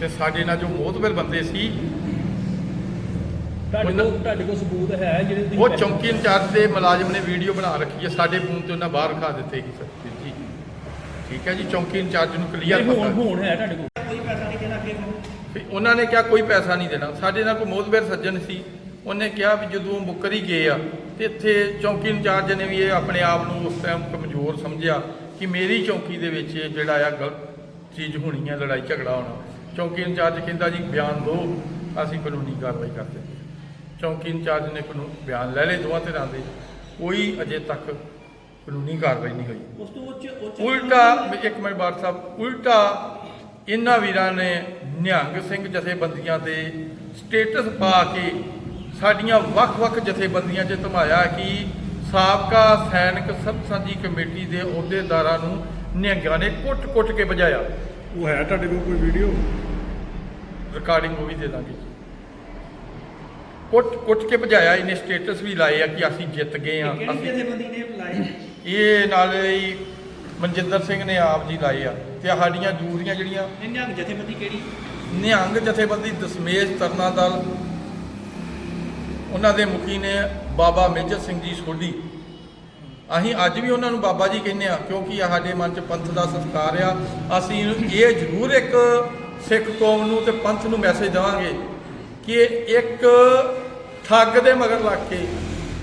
ਤੇ ਸਾਡੇ ਨਾਲ ਜੋ ਮੋਹਤਬਰ ਬੰਦੇ ਸੀ ਤੁਹਾਡੇ ਕੋਲ ਤੁਹਾਡੇ ਕੋਲ ਸਬੂਤ ਹੈ ਜਿਹੜੇ ਉਹ ਚੌਂਕੀ ਇੰਚਾਰਜ ਦੇ ਮੁਲਾਜ਼ਮ ਨੇ ਵੀਡੀਓ ਬਣਾ ਰੱਖੀ ਹੈ ਸਾਡੇ ਫੋਨ ਤੇ ਉਹਨਾਂ ਬਾਹਰ ਖਾ ਦਿੱਤੇ ਸੀ ਸਰ। ਜੀ ਠੀਕ ਹੈ ਜੀ ਚੌਂਕੀ ਇੰਚਾਰਜ ਨੂੰ ਕਲੀਅਰ ਪਤਾ ਹੁਣ ਹੁਣ ਹੈ ਤੁਹਾਡੇ ਕੋਲ। ਕੋਈ ਪੈਸਾ ਨਹੀਂ ਦੇਣਾ ਅੱਗੇ ਉਹਨਾਂ ਨੇ ਕਿਹਾ ਕੋਈ ਪੈਸਾ ਨਹੀਂ ਦੇਣਾ। ਸਾਡੇ ਨਾਲ ਕੋਈ ਮੋਹਤਬਰ ਸੱਜਣ ਸੀ ਉਹਨੇ ਕਿਹਾ ਵੀ ਜਦੋਂ ਮੁੱਕਰ ਹੀ ਗਏ ਆ ਤੇ ਇੱਥੇ ਚੌਂਕੀ ਇੰਚਾਰਜ ਨੇ ਵੀ ਇਹ ਆਪਣੇ ਆਪ ਨੂੰ ਉਸ ਟਾਈਮ ਕਮਜ਼ੋਰ ਸਮਝਿਆ ਕਿ ਮੇਰੀ ਚੌਂਕੀ ਦੇ ਵਿੱਚ ਇਹ ਜਿਹੜਾ ਆ ਗਲਤ ਚੀਜ਼ ਹੋਣੀ ਹੈ ਲੜਾਈ ਝਗੜਾ ਹੋਣਾ। ਚੌਂਕੀ ਇੰਚਾਰਜ ਕਹਿੰਦਾ ਜੀ ਬਿਆਨ ਦਿਓ ਅਸੀਂ ਕਾਨੂੰਨੀ ਕਾਰਵਾਈ ਕਰਦੇ ਚੌਂਕੀ ਇੰਚਾਰਜ ਨੇ ਕਾਨੂੰਨ ਬਿਆਨ ਲੈ ਲਏ ਦੋਵਾਂ ਧਿਰਾਂ ਦੇ। ਕੋਈ ਅਜੇ ਤੱਕ ਕਾਨੂੰਨੀ ਕਾਰਵਾਈ ਨਹੀਂ ਹੋਈ। ਉਸ ਤੋਂ ਉੱਚ ਉਲਟਾ ਇੱਕ ਮਿੰਟ ਬਾਤ ਸਾਹਿਬ ਉਲਟਾ ਇਹਨਾਂ ਵੀਰਾਂ ਨੇ ਨਿਹੰਗ ਸਿੰਘ ਜਥੇਬੰਦੀਆਂ ਦੇ ਸਟੇਟਸ ਪਾ ਕੇ ਸਾਡੀਆਂ ਵੱਖ-ਵੱਖ ਜਥੇਬੰਦੀਆਂ 'ਚ ਧਮਾਇਆ ਕਿ ਸਾਬਕਾ ਸੈਨਿਕ ਸਭ ਸਾਂਝੀ ਕਮੇਟੀ ਦੇ ਅਹੁਦੇਦਾਰਾਂ ਨੂੰ ਨਿਹੰਗਾਂ ਨੇ ਕੁੱਟ-ਕੁੱਟ ਕੇ ਭਜਾਇਆ। ਉਹ ਹੈ ਤੁਹਾਡੇ ਕੋਲ ਕੋਈ ਵੀਡੀਓ ਰਿਕਾਰਡਿੰਗ ਉਹ ਵੀ ਦੇ ਦਾਂਗੇ ਕੁੱਟ-ਕੁੱਟ ਕੇ ਭਜਾਇਆ ਇਹਨੇ ਸਟੇਟਸ ਵੀ ਲਾਏ ਆ ਕਿ ਅਸੀਂ ਜਿੱਤ ਗਏ ਆ ਕਿਹੜੀ ਅਸੀਂ ਜਥੇਬੰਦੀ ਨੇ ਬੁਲਾਏ ਇਹ ਨਾਲ ਹੀ ਮਨਜਿੰਦਰ ਸਿੰਘ ਨੇ ਆਪ ਜੀ ਲਾਏ ਆ ਤੇ ਸਾਡੀਆਂ ਜੂਰੀਆਂ ਜਿਹੜੀਆਂ ਨਿਹੰਗ ਜਥੇਬੰਦੀ ਕਿਹੜੀ? ਨਿਹੰਗ ਜਥੇਬੰਦੀ ਦਸਮੇਸ਼ ਤਰਨਾ ਦਲ ਉਹਨਾਂ ਦੇ ਮੁਖੀ ਨੇ ਬਾਬਾ ਮੇਜਰ ਸਿੰਘ ਜੀ ਸੋਢੀ। ਅਸੀਂ ਅੱਜ ਵੀ ਉਹਨਾਂ ਨੂੰ ਬਾਬਾ ਜੀ ਕਹਿੰਦੇ ਆ ਕਿਉਂਕਿ ਸਾਡੇ ਮਨ 'ਚ ਪੰਥ ਦਾ ਸੰਸਕਾਰ ਆ। ਅਸੀਂ ਇਹ ਜ਼ਰੂਰ ਇੱਕ ਸਿੱਖ ਕੌਮ ਨੂੰ ਤੇ ਪੰਥ ਨੂੰ ਮੈਸੇਜ ਦੇਵਾਂਗੇ ਕਿ ਇੱਕ ਠੱਗ ਦੇ ਮਗਰ ਲੱਗ ਕੇ,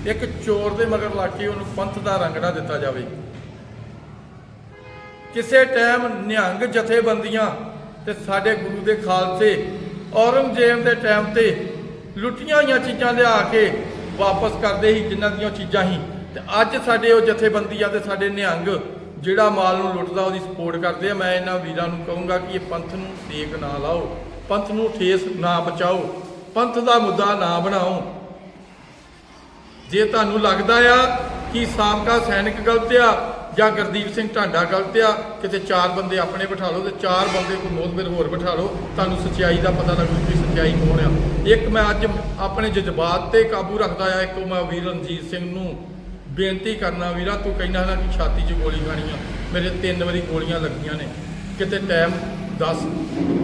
ਇੱਕ ਚੋਰ ਦੇ ਮਗਰ ਲੱਗ ਕੇ ਉਹਨੂੰ ਪੰਥ ਦਾ ਰੰਗ ਨਾ ਦਿੱਤਾ ਜਾਵੇ। ਕਿਸੇ ਟਾਈਮ ਨਿਹੰਗ ਜਥੇਬੰਦੀਆਂ ਤੇ ਸਾਡੇ ਗੁਰੂ ਦੇ ਖਾਲਸੇ ਔਰੰਗਜ਼ੇਬ ਦੇ ਟਾਈਮ ਤੇ ਲੁੱਟੀਆਂ ਹੋਈਆਂ ਚੀਜ਼ਾਂ ਲਿਆ ਕੇ ਵਾਪਸ ਕਰਦੇ ਸੀ, ਜਿਨ੍ਹਾਂ ਦੀਆਂ ਚੀਜ਼ਾਂ ਸੀ। ਤੇ ਅੱਜ ਸਾਡੇ ਉਹ ਜਥੇਬੰਦੀਆਂ ਤੇ ਸਾਡੇ ਨਿਹੰਗ ਜਿਹੜਾ ਮਾਲ ਨੂੰ ਲੁੱਟਦਾ, ਉਹਦੀ ਸਪੋਰਟ ਕਰਦੇ ਆ। ਮੈਂ ਇਹਨਾਂ ਵੀਰਾਂ ਨੂੰ ਕਹੂੰਗਾ ਕਿ ਇਹ ਪੰਥ ਨੂੰ ਟੇਕ ਨਾ ਲਾਓ। ਪੰਥ ਨੂੰ ਠੇਸ ਨਾ ਬਚਾਓ ਪੰਥ ਦਾ ਮੁੱਦਾ ਨਾ ਬਣਾਓ। ਜੇ ਤੁਹਾਨੂੰ ਲੱਗਦਾ ਆ ਕਿ ਸਾਬਕਾ ਸੈਨਿਕ ਗਲਤ ਆ ਜਾਂ ਗੁਰਦੀਪ ਸਿੰਘ ਢਾਂਡਾ ਗਲਤ ਆ ਕਿਤੇ ਚਾਰ ਬੰਦੇ ਆਪਣੇ ਬਿਠਾ ਲਓ ਤੇ ਚਾਰ ਬੰਦੇ ਕੋਈ ਮੋਹਬਰ ਹੋਰ ਬਿਠਾ ਲਓ ਤੁਹਾਨੂੰ ਸੱਚਾਈ ਦਾ ਪਤਾ ਲੱਗੂ ਕਿ ਸੱਚਾਈ ਕੌਣ ਆ। ਇੱਕ ਮੈਂ ਅੱਜ ਆਪਣੇ ਜਜ਼ਬਾਤ ਤੇ ਕਾਬੂ ਰੱਖਦਾ ਆ ਇੱਕ ਮੈਂ ਵੀਰ ਰਣਜੀਤ ਸਿੰਘ ਨੂੰ ਬੇਨਤੀ ਕਰਨਾ ਵੀਰਾ ਤੂੰ ਕਹਿੰਦਾ ਨਾ ਕਿ ਛਾਤੀ 'ਚ ਗੋਲੀ ਖਾਣੀ ਆ ਮੇਰੇ ਤਿੰਨ ਵਾਰੀ ਗੋਲੀਆਂ ਲੱਗੀਆਂ ਨੇ ਕਿਤੇ ਟਾਈਮ ਦੱਸ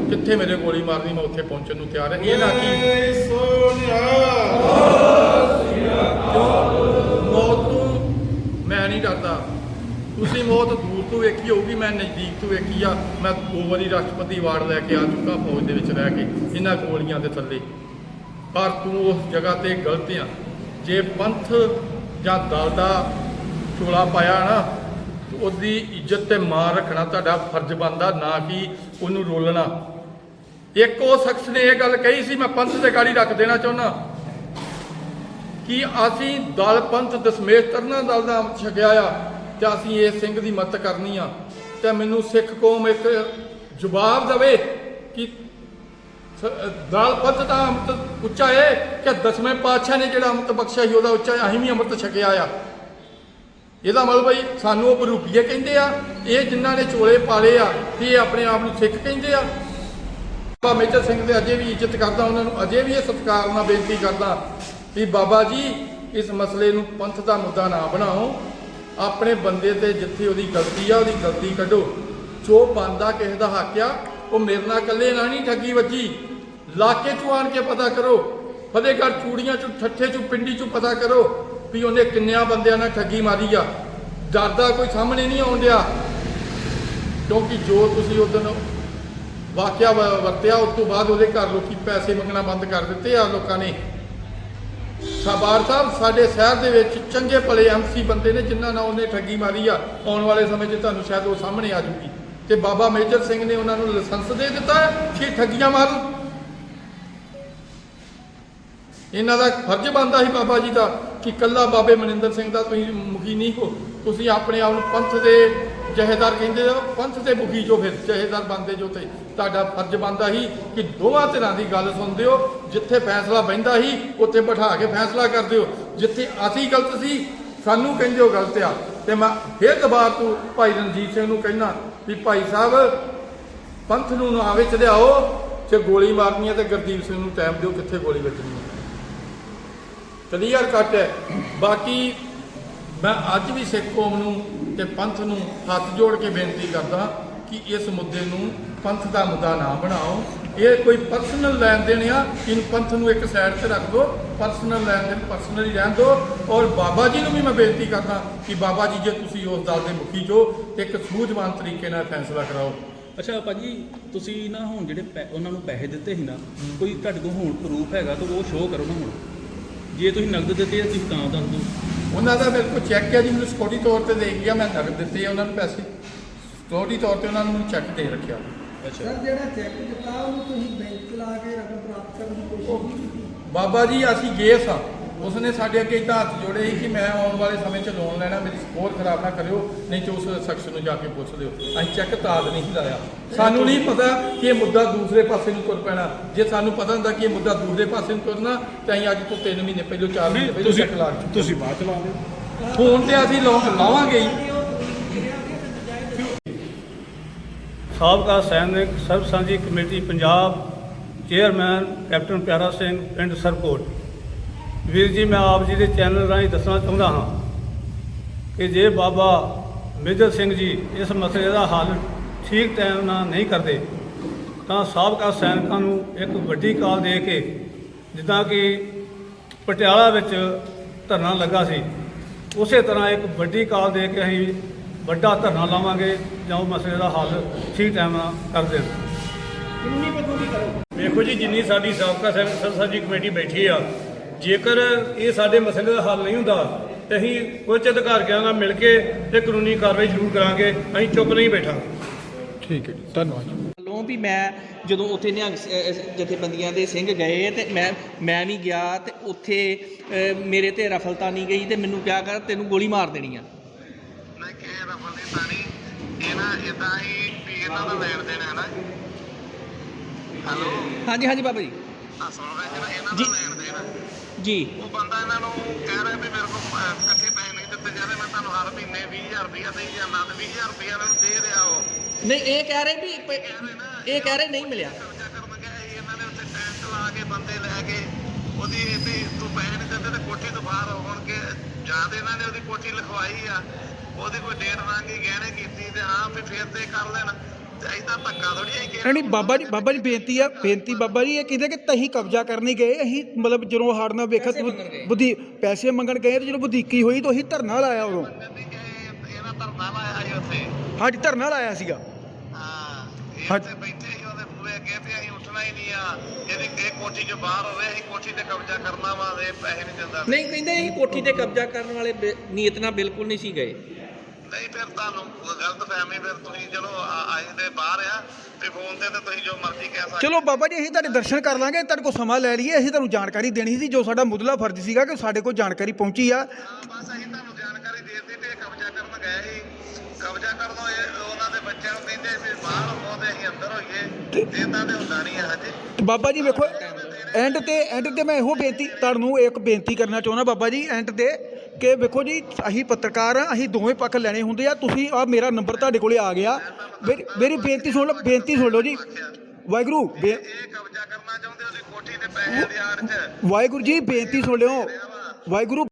ਕਿੱਥੇ ਮੇਰੇ ਗੋਲੀ ਮਾਰਨੀ ਮੈਂ ਉੱਥੇ ਪਹੁੰਚਣ ਨੂੰ ਤਿਆਰ ਹਾਂ ਇਹ ਨਾ ਕਿ ਮੌਤ ਤੋਂ ਮੈਂ ਨਹੀਂ ਡਰਦਾ। ਤੁਸੀਂ ਮੌਤ ਦੂਰ ਤੋਂ ਵੇਖੀ ਹੋਊਗੀ, ਮੈਂ ਨਜ਼ਦੀਕ ਤੋਂ ਵੇਖੀ ਆ। ਮੈਂ ਦੋ ਵਾਰੀ ਰਾਸ਼ਟਰਪਤੀ ਵਾਰਡ ਲੈ ਕੇ ਆ ਚੁੱਕਾ, ਫੌਜ ਦੇ ਵਿੱਚ ਰਹਿ ਕੇ, ਇਹਨਾਂ ਗੋਲੀਆਂ ਦੇ ਥੱਲੇ। ਪਰ ਤੂੰ ਉਸ ਜਗ੍ਹਾ ਤੇ ਗਲਤ ਆ। ਜੇ ਪੰਥ ਜਾਂ ਦਲ ਦਾ ਚੋਲਾ ਪਾਇਆ ਨਾ ਉਹਦੀ ਇੱਜ਼ਤ ਤੇ ਮਾਣ ਰੱਖਣਾ ਤੁਹਾਡਾ ਫਰਜ਼ ਬਣਦਾ, ਨਾ ਕਿ ਉਹਨੂੰ ਰੋਲਣਾ। ਇੱਕ ਉਹ ਸ਼ਖਸ ਨੇ ਇਹ ਗੱਲ ਕਹੀ ਸੀ, ਮੈਂ ਪੰਥ ਤੇ ਗਾੜੀ ਰੱਖ ਦੇਣਾ ਚਾਹੁੰਦਾ ਕਿ ਅਸੀਂ ਦਲ ਪੰਥ ਦਸਮੇਸ਼ ਤਰਨਾ ਦਲ ਦਾ ਅੰਮ੍ਰਿਤ ਛਕਿਆ ਆ ਜਾਂ ਅਸੀਂ ਇਸ ਸਿੰਘ ਦੀ ਮਦਦ ਕਰਨੀ ਆ, ਤੇ ਮੈਨੂੰ ਸਿੱਖ ਕੌਮ ਇੱਕ ਜਵਾਬ ਦੇਵੇ ਕਿ ਸ- ਦਲ ਪੰਥ ਦਾ ਅੰਮ੍ਰਿਤ ਉੱਚਾ ਹੈ ਕਿ ਦਸਵੇਂ ਪਾਤਸ਼ਾਹ ਨੇ ਜਿਹੜਾ ਅੰਮ੍ਰਿਤ ਬਖਸ਼ਿਆ ਸੀ, ਉਹਦਾ ਉੱਚਾ ਅਸੀਂ ਵੀ ਅੰਮ੍ਰਿਤ ਛਕਿਆ ਆ। ਇਹਦਾ ਮਤਲਬ ਬਈ ਸਾਨੂੰ ਉਹ ਬਰੂਪੀਏ ਕਹਿੰਦੇ ਆ, ਇਹ ਜਿਨ੍ਹਾਂ ਨੇ ਚੋਲੇ ਪਾਲੇ ਆ, ਇਹ ਆਪਣੇ ਆਪ ਨੂੰ ਸਿੱਖ ਕਹਿੰਦੇ ਆ। ਬਾਬਾ ਮੇਜਰ ਸਿੰਘ ਦੇ ਅਜੇ ਵੀ ਇੱਜ਼ਤ ਕਰਦਾ, ਉਹਨਾਂ ਨੂੰ ਅਜੇ ਵੀ ਇਹ ਸਤਿਕਾਰ ਨਾਲ ਬੇਨਤੀ ਕਰਦਾ ਵੀ ਬਾਬਾ ਜੀ, ਇਸ ਮਸਲੇ ਨੂੰ ਪੰਥ ਦਾ ਮੁੱਦਾ ਨਾ ਬਣਾਓ। ਆਪਣੇ ਬੰਦੇ ਤੇ ਜਿੱਥੇ ਉਹਦੀ ਗਲਤੀ ਆ, ਉਹਦੀ ਗਲਤੀ ਕੱਢੋ। ਜੋ ਬੰਦਾ ਕਿਸੇ ਦਾ ਹੱਕ ਆ, ਉਹ ਮੇਰੇ ਨਾਲ ਇਕੱਲੇ ਨਾ ਨਹੀਂ ਠੱਗੀ ਵੱਜੀ। ਇਲਾਕੇ ਚੋਂ ਆਣ ਕੇ ਪਤਾ ਕਰੋ। ਫਤਿਹਗੜ੍ਹ ਚੂੜੀਆਂ ਚੋਂ, ਠੱਠੇ ਚੋਂ, ਪਿੰਡੀ ਚੋਂ ਪਤਾ ਕਰੋ ਵੀ ਉਹਨੇ ਕਿੰਨਿਆਂ ਬੰਦਿਆਂ ਨਾਲ ਠੱਗੀ ਮਾਰੀ ਆ। ਡਰਦਾ ਕੋਈ ਸਾਹਮਣੇ ਨਹੀਂ ਆਉਣ ਡਿਆ। ਕਿਉਂਕਿ ਜੋ ਤੁਸੀਂ ਉਦੋਂ ਵਾਕਿਆ ਵ- ਵਰਤਿਆ, ਉਸ ਤੋਂ ਬਾਅਦ ਉਹਦੇ ਘਰ ਲੋਕੀ ਪੈਸੇ ਮੰਗਣਾ ਬੰਦ ਕਰ ਦਿੱਤੇ ਆ ਲੋਕਾਂ ਨੇ। ਸਾਬਾਰ ਸਾਹਿਬ, ਸਾਡੇ ਸ਼ਹਿਰ ਦੇ ਵਿੱਚ ਚੰਗੇ ਭਲੇ ਐਮਸੀ ਬੰਦੇ ਨੇ ਜਿਨ੍ਹਾਂ ਨਾਲ ਉਹਨੇ ਠੱਗੀ ਮਾਰੀ ਆ, ਆਉਣ ਵਾਲੇ ਸਮੇਂ 'ਚ ਤੁਹਾਨੂੰ ਸ਼ਾਇਦ ਉਹ ਸਾਹਮਣੇ ਆ ਜੂਗੀ ਤੇ ਬਾਬਾ ਮੇਜਰ ਸਿੰਘ ਨੇ ਉਹਨਾਂ ਨੂੰ ਲਾਇਸੈਂਸ ਦੇ ਦਿੱਤਾ ਕਿ ਠੱਗੀਆਂ ਮਾਰਨ। ਇਹਨਾਂ ਦਾ ਫਰਜ਼ ਬਣਦਾ ਸੀ ਬਾਬਾ ਜੀ ਦਾ ਕਿ ਕੱਲਾ ਬਾਬੇ ਮਨਿੰਦਰ ਸਿੰਘ ਦਾ ਤੁਸੀਂ ਮੁਖੀ ਨਹੀਂ ਹੋ, ਤੁਸੀਂ ਆਪਣੇ ਆਪ ਨੂੰ ਪੰਥ ਦੇ ਜਹੇਦਾਰ ਕਹਿੰਦੇ ਹੋ ਪੰਥ ਦੇ ਮੁਖੀ ਜੋ ਫਿਰ ਜਹੇਦਾਰ ਬਣਦੇ ਜੋ ਤੇ ਤੁਹਾਡਾ ਫਰਜ਼ ਬਣਦਾ ਸੀ ਕਿ ਦੋਵਾਂ ਧਿਰਾਂ ਦੀ ਗੱਲ ਸੁਣਦੇ ਹੋ, ਜਿੱਥੇ ਫੈਸਲਾ ਬਹਿੰਦਾ ਸੀ, ਉੱਥੇ ਬਿਠਾ ਕੇ ਫੈਸਲਾ ਕਰਦੇ ਹੋ। ਜਿੱਥੇ ਅਸੀਂ ਗਲਤ ਸੀ, ਸਾਨੂੰ ਕਹਿੰਦੇ ਹੋ ਗਲਤ ਆ। ਤੇ ਮੈਂ ਫਿਰ ਦੁਬਾਰਾ ਤੋਂ ਭਾਈ ਰਣਜੀਤ ਸਿੰਘ ਨੂੰ ਕਹਿਣਾ ਵੀ ਭਾਈ ਸਾਹਿਬ, ਪੰਥ ਨੂੰ ਨਾ ਵਿੱਚ ਲਿਆਓ, ਜੇ ਗੋਲੀ ਮਾਰਨੀ ਹੈ ਤੇ ਗੁਰਦੀਪ ਸਿੰਘ ਨੂੰ ਟਾਈਮ ਦਿਓ, ਕਿੱਥੇ ਗੋਲੀ ਵੱਜਣੀ ਹੈ ਕਲੀਅਰ ਕੱਟ ਹੈ। ਬਾਕੀ ਮੈਂ ਅੱਜ ਵੀ ਸਿੱਖ ਕੌਮ ਨੂੰ ਤੇ ਪੰਥ ਨੂੰ ਹੱਥ ਜੋੜ ਕੇ ਬੇਨਤੀ ਕਰਦਾ ਕਿ ਇਸ ਮੁੱਦੇ ਨੂੰ ਪੰਥ ਦਾ ਮੁੱਦਾ ਨਾ ਬਣਾਓ। ਇਹ ਕੋਈ ਪਰਸਨਲ ਲੈਣ ਦੇਣ ਆ, ਇਹਨੂੰ ਪੰਥ ਨੂੰ ਇੱਕ ਸਾਈਡ ਤੇ ਰੱਖ ਦਿਓ ਪਰਸਨਲ ਲੈਣ ਦੇਣ ਪਰਸਨਲੀ ਰਹਿਣ ਦਿਓ ਔਰ ਬਾਬਾ ਜੀ ਨੂੰ ਵੀ ਮੈਂ ਬੇਨਤੀ ਕਰਦਾ ਕਿ ਬਾਬਾ ਜੀ, ਜੇ ਤੁਸੀਂ ਉਸ ਦਲ ਦੇ ਮੁਖੀ ਜੋ ਇੱਕ ਸੂਝਵਾਨ ਤਰੀਕੇ ਨਾਲ ਫੈਸਲਾ ਕਰਾਓ। ਅੱਛਾ ਭਾਜੀ ਤੁਸੀਂ ਨਾ ਹੁਣ ਜਿਹੜੇ ਪੈ- ਉਹਨਾਂ ਨੂੰ ਪੈਸੇ ਦਿੱਤੇ ਸੀ ਨਾ, ਕੋਈ ਤੁਹਾਡੇ ਕੋਲ ਹੁਣ ਪ੍ਰੂਫ ਹੈਗਾ, ਤਾਂ ਉਹ ਸ਼ੋਅ ਕਰੋ ਨਾ ਹੁਣ। ਜੇ ਤੁਸੀਂ ਨਗਦ ਦਿੱਤੇ ਆ, ਤੁਸੀਂ ਤਾਂ ਦੱਸ ਦਿਓ। ਉਹਨਾਂ ਦਾ ਮੇਰੇ ਕੋਲ ਚੈੱਕ ਹੈ ਜੀ ਮੈਨੂੰ ਸਿਕਿਉਰਿਟੀ ਤੌਰ ਤੇ ਦੇ ਗਿਆ ਮੈਂ ਨਗਦ ਦਿੱਤੇ ਆ ਉਹਨਾਂ ਨੂੰ ਪੈਸੇ। ਸਿਕਿਉਰਿਟੀ ਤੌਰ ਤੇ ਉਹਨਾਂ ਨੂੰ ਮੈਨੂੰ ਚੈੱਕ ਦੇ ਰੱਖਿਆ। ਅੱਛਾ। ਸਰ ਜਿਹੜਾ ਚੈੱਕ ਦਿੱਤਾ ਉਹਨੂੰ ਤੁਸੀਂ ਬੈਂਕ ਚਲਾ ਕੇ ਰਕਮ ਪ੍ਰਾਪਤ ਕਰਨ ਦੀ ਕੋਸ਼ਿਸ਼ ਕੀਤੀ? ਬਾਬਾ ਜੀ ਅਸੀਂ ਗਏ ਸਾਂ। ਉਸਨੇ ਸਾਡੇ ਅੱਗੇ ਇੱਦਾਂ ਹੱਥ ਜੋੜੇ ਸੀ ਕਿ ਮੈਂ ਆਉਣ ਵਾਲੇ ਸਮੇਂ 'ਚ ਲੋਨ ਲੈਣਾ ਮੇਰੀ ਸਕੋਰ ਖਰਾਬ ਨਾ ਕਰਿਓ ਨਹੀਂ ਤੇ ਉਸ ਸ਼ਖਸ ਨੂੰ ਜਾ ਕੇ ਪੁੱਛ ਲਿਓ। ਅਸੀਂ ਚੈੱਕ ਤਾਦ ਨਹੀਂ ਲਾਇਆ। ਸਾਨੂੰ ਨਹੀਂ ਪਤਾ ਕਿ ਇਹ ਮੁੱਦਾ ਦੂਸਰੇ ਪਾਸੇ ਨੂੰ ਤੁਰ ਪੈਣਾ। ਜੇ ਸਾਨੂੰ ਪਤਾ ਹੁੰਦਾ ਕਿ ਇਹ ਮੁੱਦਾ ਦੂਸਰੇ ਪਾਸੇ ਨੂੰ ਤੁਰਨਾ ਤਾਂ ਅਸੀਂ ਅੱਜ ਤੋਂ 3 ਮਹੀਨੇ ਪਹਿਲਾਂ 4 ਮਹੀਨੇ ਪਹਿਲਾਂ ਤੁਸੀਂ ਚੈੱਕ ਲਾ ਚੁੱਕੇ ਤੁਸੀਂ ਬਾਅਦ ਚ ਲਾ ਦਿਓ ਫੋਨ ਤੇ ਅਸੀਂ ਲੋਨ ਲਾਵਾਂਗੇ ਹੀ। ਸਾਬਕਾ ਸੈਨਿਕ ਸਰਬ ਸਾਂਝੀ committee Punjab chairman captain Piara Singh ਪਿੰਡ ਸਰਕੋਟ। ਵੀਰ ਜੀ ਮੈਂ ਆਪ ਜੀ ਦੇ ਚੈਨਲ ਰਾਹੀਂ ਦੱਸਣਾ ਚਾਹੁੰਦਾ ਹਾਂ ਕਿ ਜੇ ਬਾਬਾ ਮੇਜਰ ਸਿੰਘ ਜੀ ਇਸ ਮਸਲੇ ਦਾ ਹੱਲ ਠੀਕ ਟਾਈਮ ਨਾਲ ਨਹੀਂ ਕਰਦੇ ਤਾਂ ਸਾਬਕਾ ਸੈਨਿਕਾਂ ਨੂੰ ਇੱਕ ਵੱਡੀ ਕਾਲ ਦੇ ਕੇ ਜਿੱਦਾਂ ਕਿ ਪਟਿਆਲਾ ਵਿੱਚ ਧਰਨਾ ਲੱਗਾ ਸੀ ਉਸੇ ਤਰ੍ਹਾਂ ਇੱਕ ਵੱਡੀ ਕਾਲ ਦੇ ਕੇ ਅਸੀਂ ਵੱਡਾ ਧਰਨਾ ਲਾਵਾਂਗੇ ਜਾਂ ਉਹ ਮਸਲੇ ਦਾ ਹੱਲ ਠੀਕ ਟਾਈਮ ਨਾਲ ਕਰ ਦੇਣ। ਕਾਨੂੰਨੀ ਪੱਖੋਂ ਕੀ ਕਰੋ ਵੇਖੋ ਜੀ ਜਿੰਨੀ ਸਾਡੀ ਸਾਬਕਾ ਸਰਸਾਜੀ ਕਮੇਟੀ ਬੈਠੀ ਆ ਜੇਕਰ ਇਹ ਸਾਡੇ ਮਸਲੇ ਦਾ ਹੱਲ ਨਹੀਂ ਹੁੰਦਾ ਤੇ ਅਸੀਂ ਉੱਚ ਅਧਿਕਾਰੀਆਂ ਨਾਲ ਮਿਲ ਕੇ ਤੇ ਕਾਨੂੰਨੀ ਕਾਰਵਾਈ ਜ਼ਰੂਰ ਕਰਾਂਗੇ। ਅਸੀਂ ਚੁੱਪ ਨਹੀਂ ਬੈਠਾਂਗੇ ਠੀਕ ਹੈ ਜੀ ਧੰਨਵਾਦ ਵੱਲੋਂ ਵੀ ਮੈਂ ਜਦੋਂ ਉੱਥੇ ਨਿਹੰਗ ਜਥੇਬੰਦੀਆਂ ਦੇ ਸਿੰਘ ਗਏ ਤੇ ਮੈਂ ਮੈਂ ਵੀ ਗਿਆ ਤੇ ਉੱਥੇ ਮੇਰੇ ਤੇ ਰਫਲਤਾ ਨਹੀਂ ਗਈ ਤੇ ਮੈਨੂੰ ਕਿਹਾ ਕਰ ਤੈਨੂੰ ਗੋਲੀ ਮਾਰ ਦੇਣੀ ਆ। ਨਹੀਂ ਕਿ ਰਫਲ ਨਹੀਂ ਤਾਣੀ ਇਹ ਨਾ ਇਦਾਂ ਹੀ ਵੀ ਇਹਨਾਂ ਦਾ ਲੈਣ ਦੇਣ ਹੈ ਨਾ। ਹੈਲੋ? ਹਾਂਜੀ ਹਾਂਜੀ ਬਾਬਾ ਜੀ। ਆ ਸੁਣ ਰਹੇ ਇਹਨਾਂ। ਦਾ ਲੈਣ ਦੇਣ ਹੈ। ਜੀ। ਉਹ ਬੰਦਾ ਇਹਨਾਂ ਨੂੰ ਕਹਿ ਰਿਹਾ ਵੀ ਮੇਰੇ ਕੋਲ ਅਹ, ਇਕੱਠੇ ਪੈਸੇ ਨਹੀਂ ਦਿੱਤੇ ਜਾ ਰਹੇ ਮੈਂ ਤੁਹਾਨੂੰ ਹਰ ਮਹੀਨੇ 20000 ਰੁਪਇਆ ਦੇਈ ਜਾਂਦਾ ਤੇ 20000 ਰੁਪਇਆ ਇਹਨਾਂ ਨੂੰ ਦੇ ਰਿਹਾ ਉਹ। ਨਹੀਂ ਇਹ ਕਹਿ ਰਹੇ ਵੀ ਪ- ਇਹ ਕਹਿ ਰਹੇ ਨਹੀਂ ਮਿਲਿਆ। ਕਬਜ਼ਾ ਕਰਨ ਗਿਆ ਸੀ ਇਹਨਾਂ ਨੇ ਉੱਥੇ ਟੈਂਟ ਲਾ ਕੇ ਬੰਦੇ ਲੈ ਕੇ ਉਹਦੀ ਵੀ ਤੂੰ ਪੈਸੇ ਨਹੀਂ ਦਿੰਦੇ ਤੇ ਕੋਠੀ ਤੋਂ ਬਾਹਰ ਹੋਣ ਕੇ ਜਾਂ ਤੇ ਇਹਨਾਂ ਨੇ ਉਹਦੀ ਕੋਠੀ ਲਿਖਵਾਈ ਆ ਉਹਦੀ ਕੋਈ ਡੇਟ ਰਾਂਗੀ ਗਹਿਣੇ ਕੀਤੀ ਤੇ ਹਾਂ ਵੀ ਫੇਰ ਤੇ ਕਰ ਲੈਣ। ਤੇ ਏਦਾਂ ਧੱਕਾ ਥੋੜੀ ਹੈ ਕਿ ਨਹੀਂ ਬਾਬਾ ਜੀ ਬਾਬਾ ਜੀ ਬੇਨਤੀ ਆ ਬੇਨਤੀ ਬਾਬਾ ਜੀ ਇਹ ਕਹਿੰਦੇ ਕਿ ਤਹੀਂ ਕਬਜ਼ਾ ਕਰਨੀ ਗਏ। ਅਸੀਂ ਮਤਲਬ ਜਦੋਂ ਹਾੜ ਨਾਲ ਵੇਖਿਆ। ਬੁੱਧੀ ਪੈਸੇ ਮੰਗਣ ਗਏ ਤੇ ਜਦੋਂ ਵਧੀਕੀ ਹੋਈ ਤਾਂ ਅਸੀਂ ਧਰਨਾ ਲਾਇਆ ਉਦੋਂ। ਇਹਨਾਂ ਧਰਨਾ ਲਾਇਆ ਸੀ ਉੱਥੇ। ਹਾਂਜੀ ਧਰਨਾ ਲਾਇਆ ਸੀਗਾ। ਹਾਂ। ਉੱਥੇ ਬੈਠੇ ਸੀ ਉਹਦੇ ਪੂਰੇ ਅੱਗੇ ਤੇ ਅਸੀਂ ਉੱਠਣਾ ਹੀ ਨਹੀਂ ਆ। ਇਹਦੀ ਇਹ ਕੋਠੀ ਚੋਂ ਬਾਹਰ ਹੋਵੇ ਅਸੀਂ ਕੋਠੀ ਤੇ ਕਬਜ਼ਾ ਕਰਨਾ ਵਾ ਇਹ ਪੈਸੇ ਨਹੀਂ ਦਿੰਦਾ। ਨਹੀਂ ਕਹਿੰਦੇ ਇਹ ਕੋਠੀ ਤੇ ਕਬਜ਼ਾ ਕਰਨ ਵਾਲੇ ਬੇ- ਨੀਅਤ ਨਾਲ ਬਿਲਕੁਲ ਨਹੀਂ ਸੀ ਗਏ। ਨਹੀਂ ਫਿਰ ਤੁਹਾਨੂੰ ਗਲਤ ਫਹਿਮੀ ਫਿਰ ਤੁਸੀਂ ਚਲੋ ਆਏ ਦੇ ਬਾਹਰ ਆ ਤੇ ਫੋਨ ਤੇ ਤੇ ਤੁਸੀਂ ਜੋ ਮਰਜ਼ੀ ਕਹਿ ਸਕਦੇ ਚਲੋ ਬਾਬਾ ਜੀ ਅਸੀਂ ਤੁਹਾਡੇ ਦਰਸ਼ਨ ਕਰ ਲਾਂਗੇ ਤੁਹਾਡੇ ਕੋਲ ਸਮਾਂ ਲੈ ਲਈਏ ਅਸੀਂ ਤੁਹਾਨੂੰ ਜਾਣਕਾਰੀ ਦੇਣੀ ਸੀ ਜੋ ਸਾਡਾ ਮੁੱਢਲਾ ਫਰਜ਼ ਸੀਗਾ ਕਿ ਸਾਡੇ ਕੋਲ ਜਾਣਕਾਰੀ ਪਹੁੰਚੀ ਆ। ਹਾਂ ਬਸ ਅਸੀਂ ਤੁਹਾਨੂੰ ਜਾਣਕਾਰੀ ਦੇ ਦਿੱਤੀ ਤੇ ਇਹ ਕਬਜ਼ਾ ਕਰਨ ਗਏ ਸੀ। ਕਬਜ਼ਾ ਕਰਨ ਇਹ ਉਹਨਾਂ ਦੇ ਬੱਚਿਆਂ ਨੂੰ ਕਹਿੰਦੇ ਵੀ ਬਾਹਰ ਹੋ ਤੇ ਅਸੀਂ ਅੰਦਰ ਹੋਈਏ। ਤੇ ਇਦਾਂ ਤੇ ਹੁੰਦਾ ਨਹੀਂ ਹੈ ਹਜੇ। ਤੇ ਬਾਬਾ ਜੀ ਵੇਖੋ ਐਂਡ ਤੇ ਐਂਡ ਤੇ ਮੈਂ ਇਹੋ ਬੇਨਤੀ ਤੁਹਾਨੂੰ ਇੱਕ ਬੇਨਤੀ ਕਰਨਾ ਚਾਹੁੰਦਾ ਬਾਬਾ ਜੀ ਐਂਡ ਤੇ ਕਿ ਵੇਖੋ ਜੀ ਅਸੀਂ ਪੱਤਰਕਾਰ ਆ ਅਸੀਂ ਦੋਵੇਂ ਪੱਖ ਲੈਣੇ ਹੁੰਦੇ ਆ। ਤੁਸੀਂ ਆ ਮੇਰਾ ਨੰਬਰ ਤੁਹਾਡੇ ਕੋਲੇ ਆ ਗਿਆ। ਮੇਰੀ ਮੇਰੀ ਬੇਨਤੀ ਸੁਣ ਲਓ ਬੇਨਤੀ ਸੁਣ ਲਓ ਜੀ। ਵਾਹਿਗੁਰੂ ਬੇ- ਇਹ ਕਬਜ਼ਾ ਕਰਨਾ ਚਾਹੁੰਦੇ ਉਹਦੀ ਕੋਠੀ ਤੇ ਪੈਸੇ ਦੀ ਆੜ 'ਚ। ਵਾਹਿਗੁਰੂ ਜੀ ਬੇਨਤੀ ਸੁਣ ਲਿਓ। ਵਾਹਿਗੁਰੂ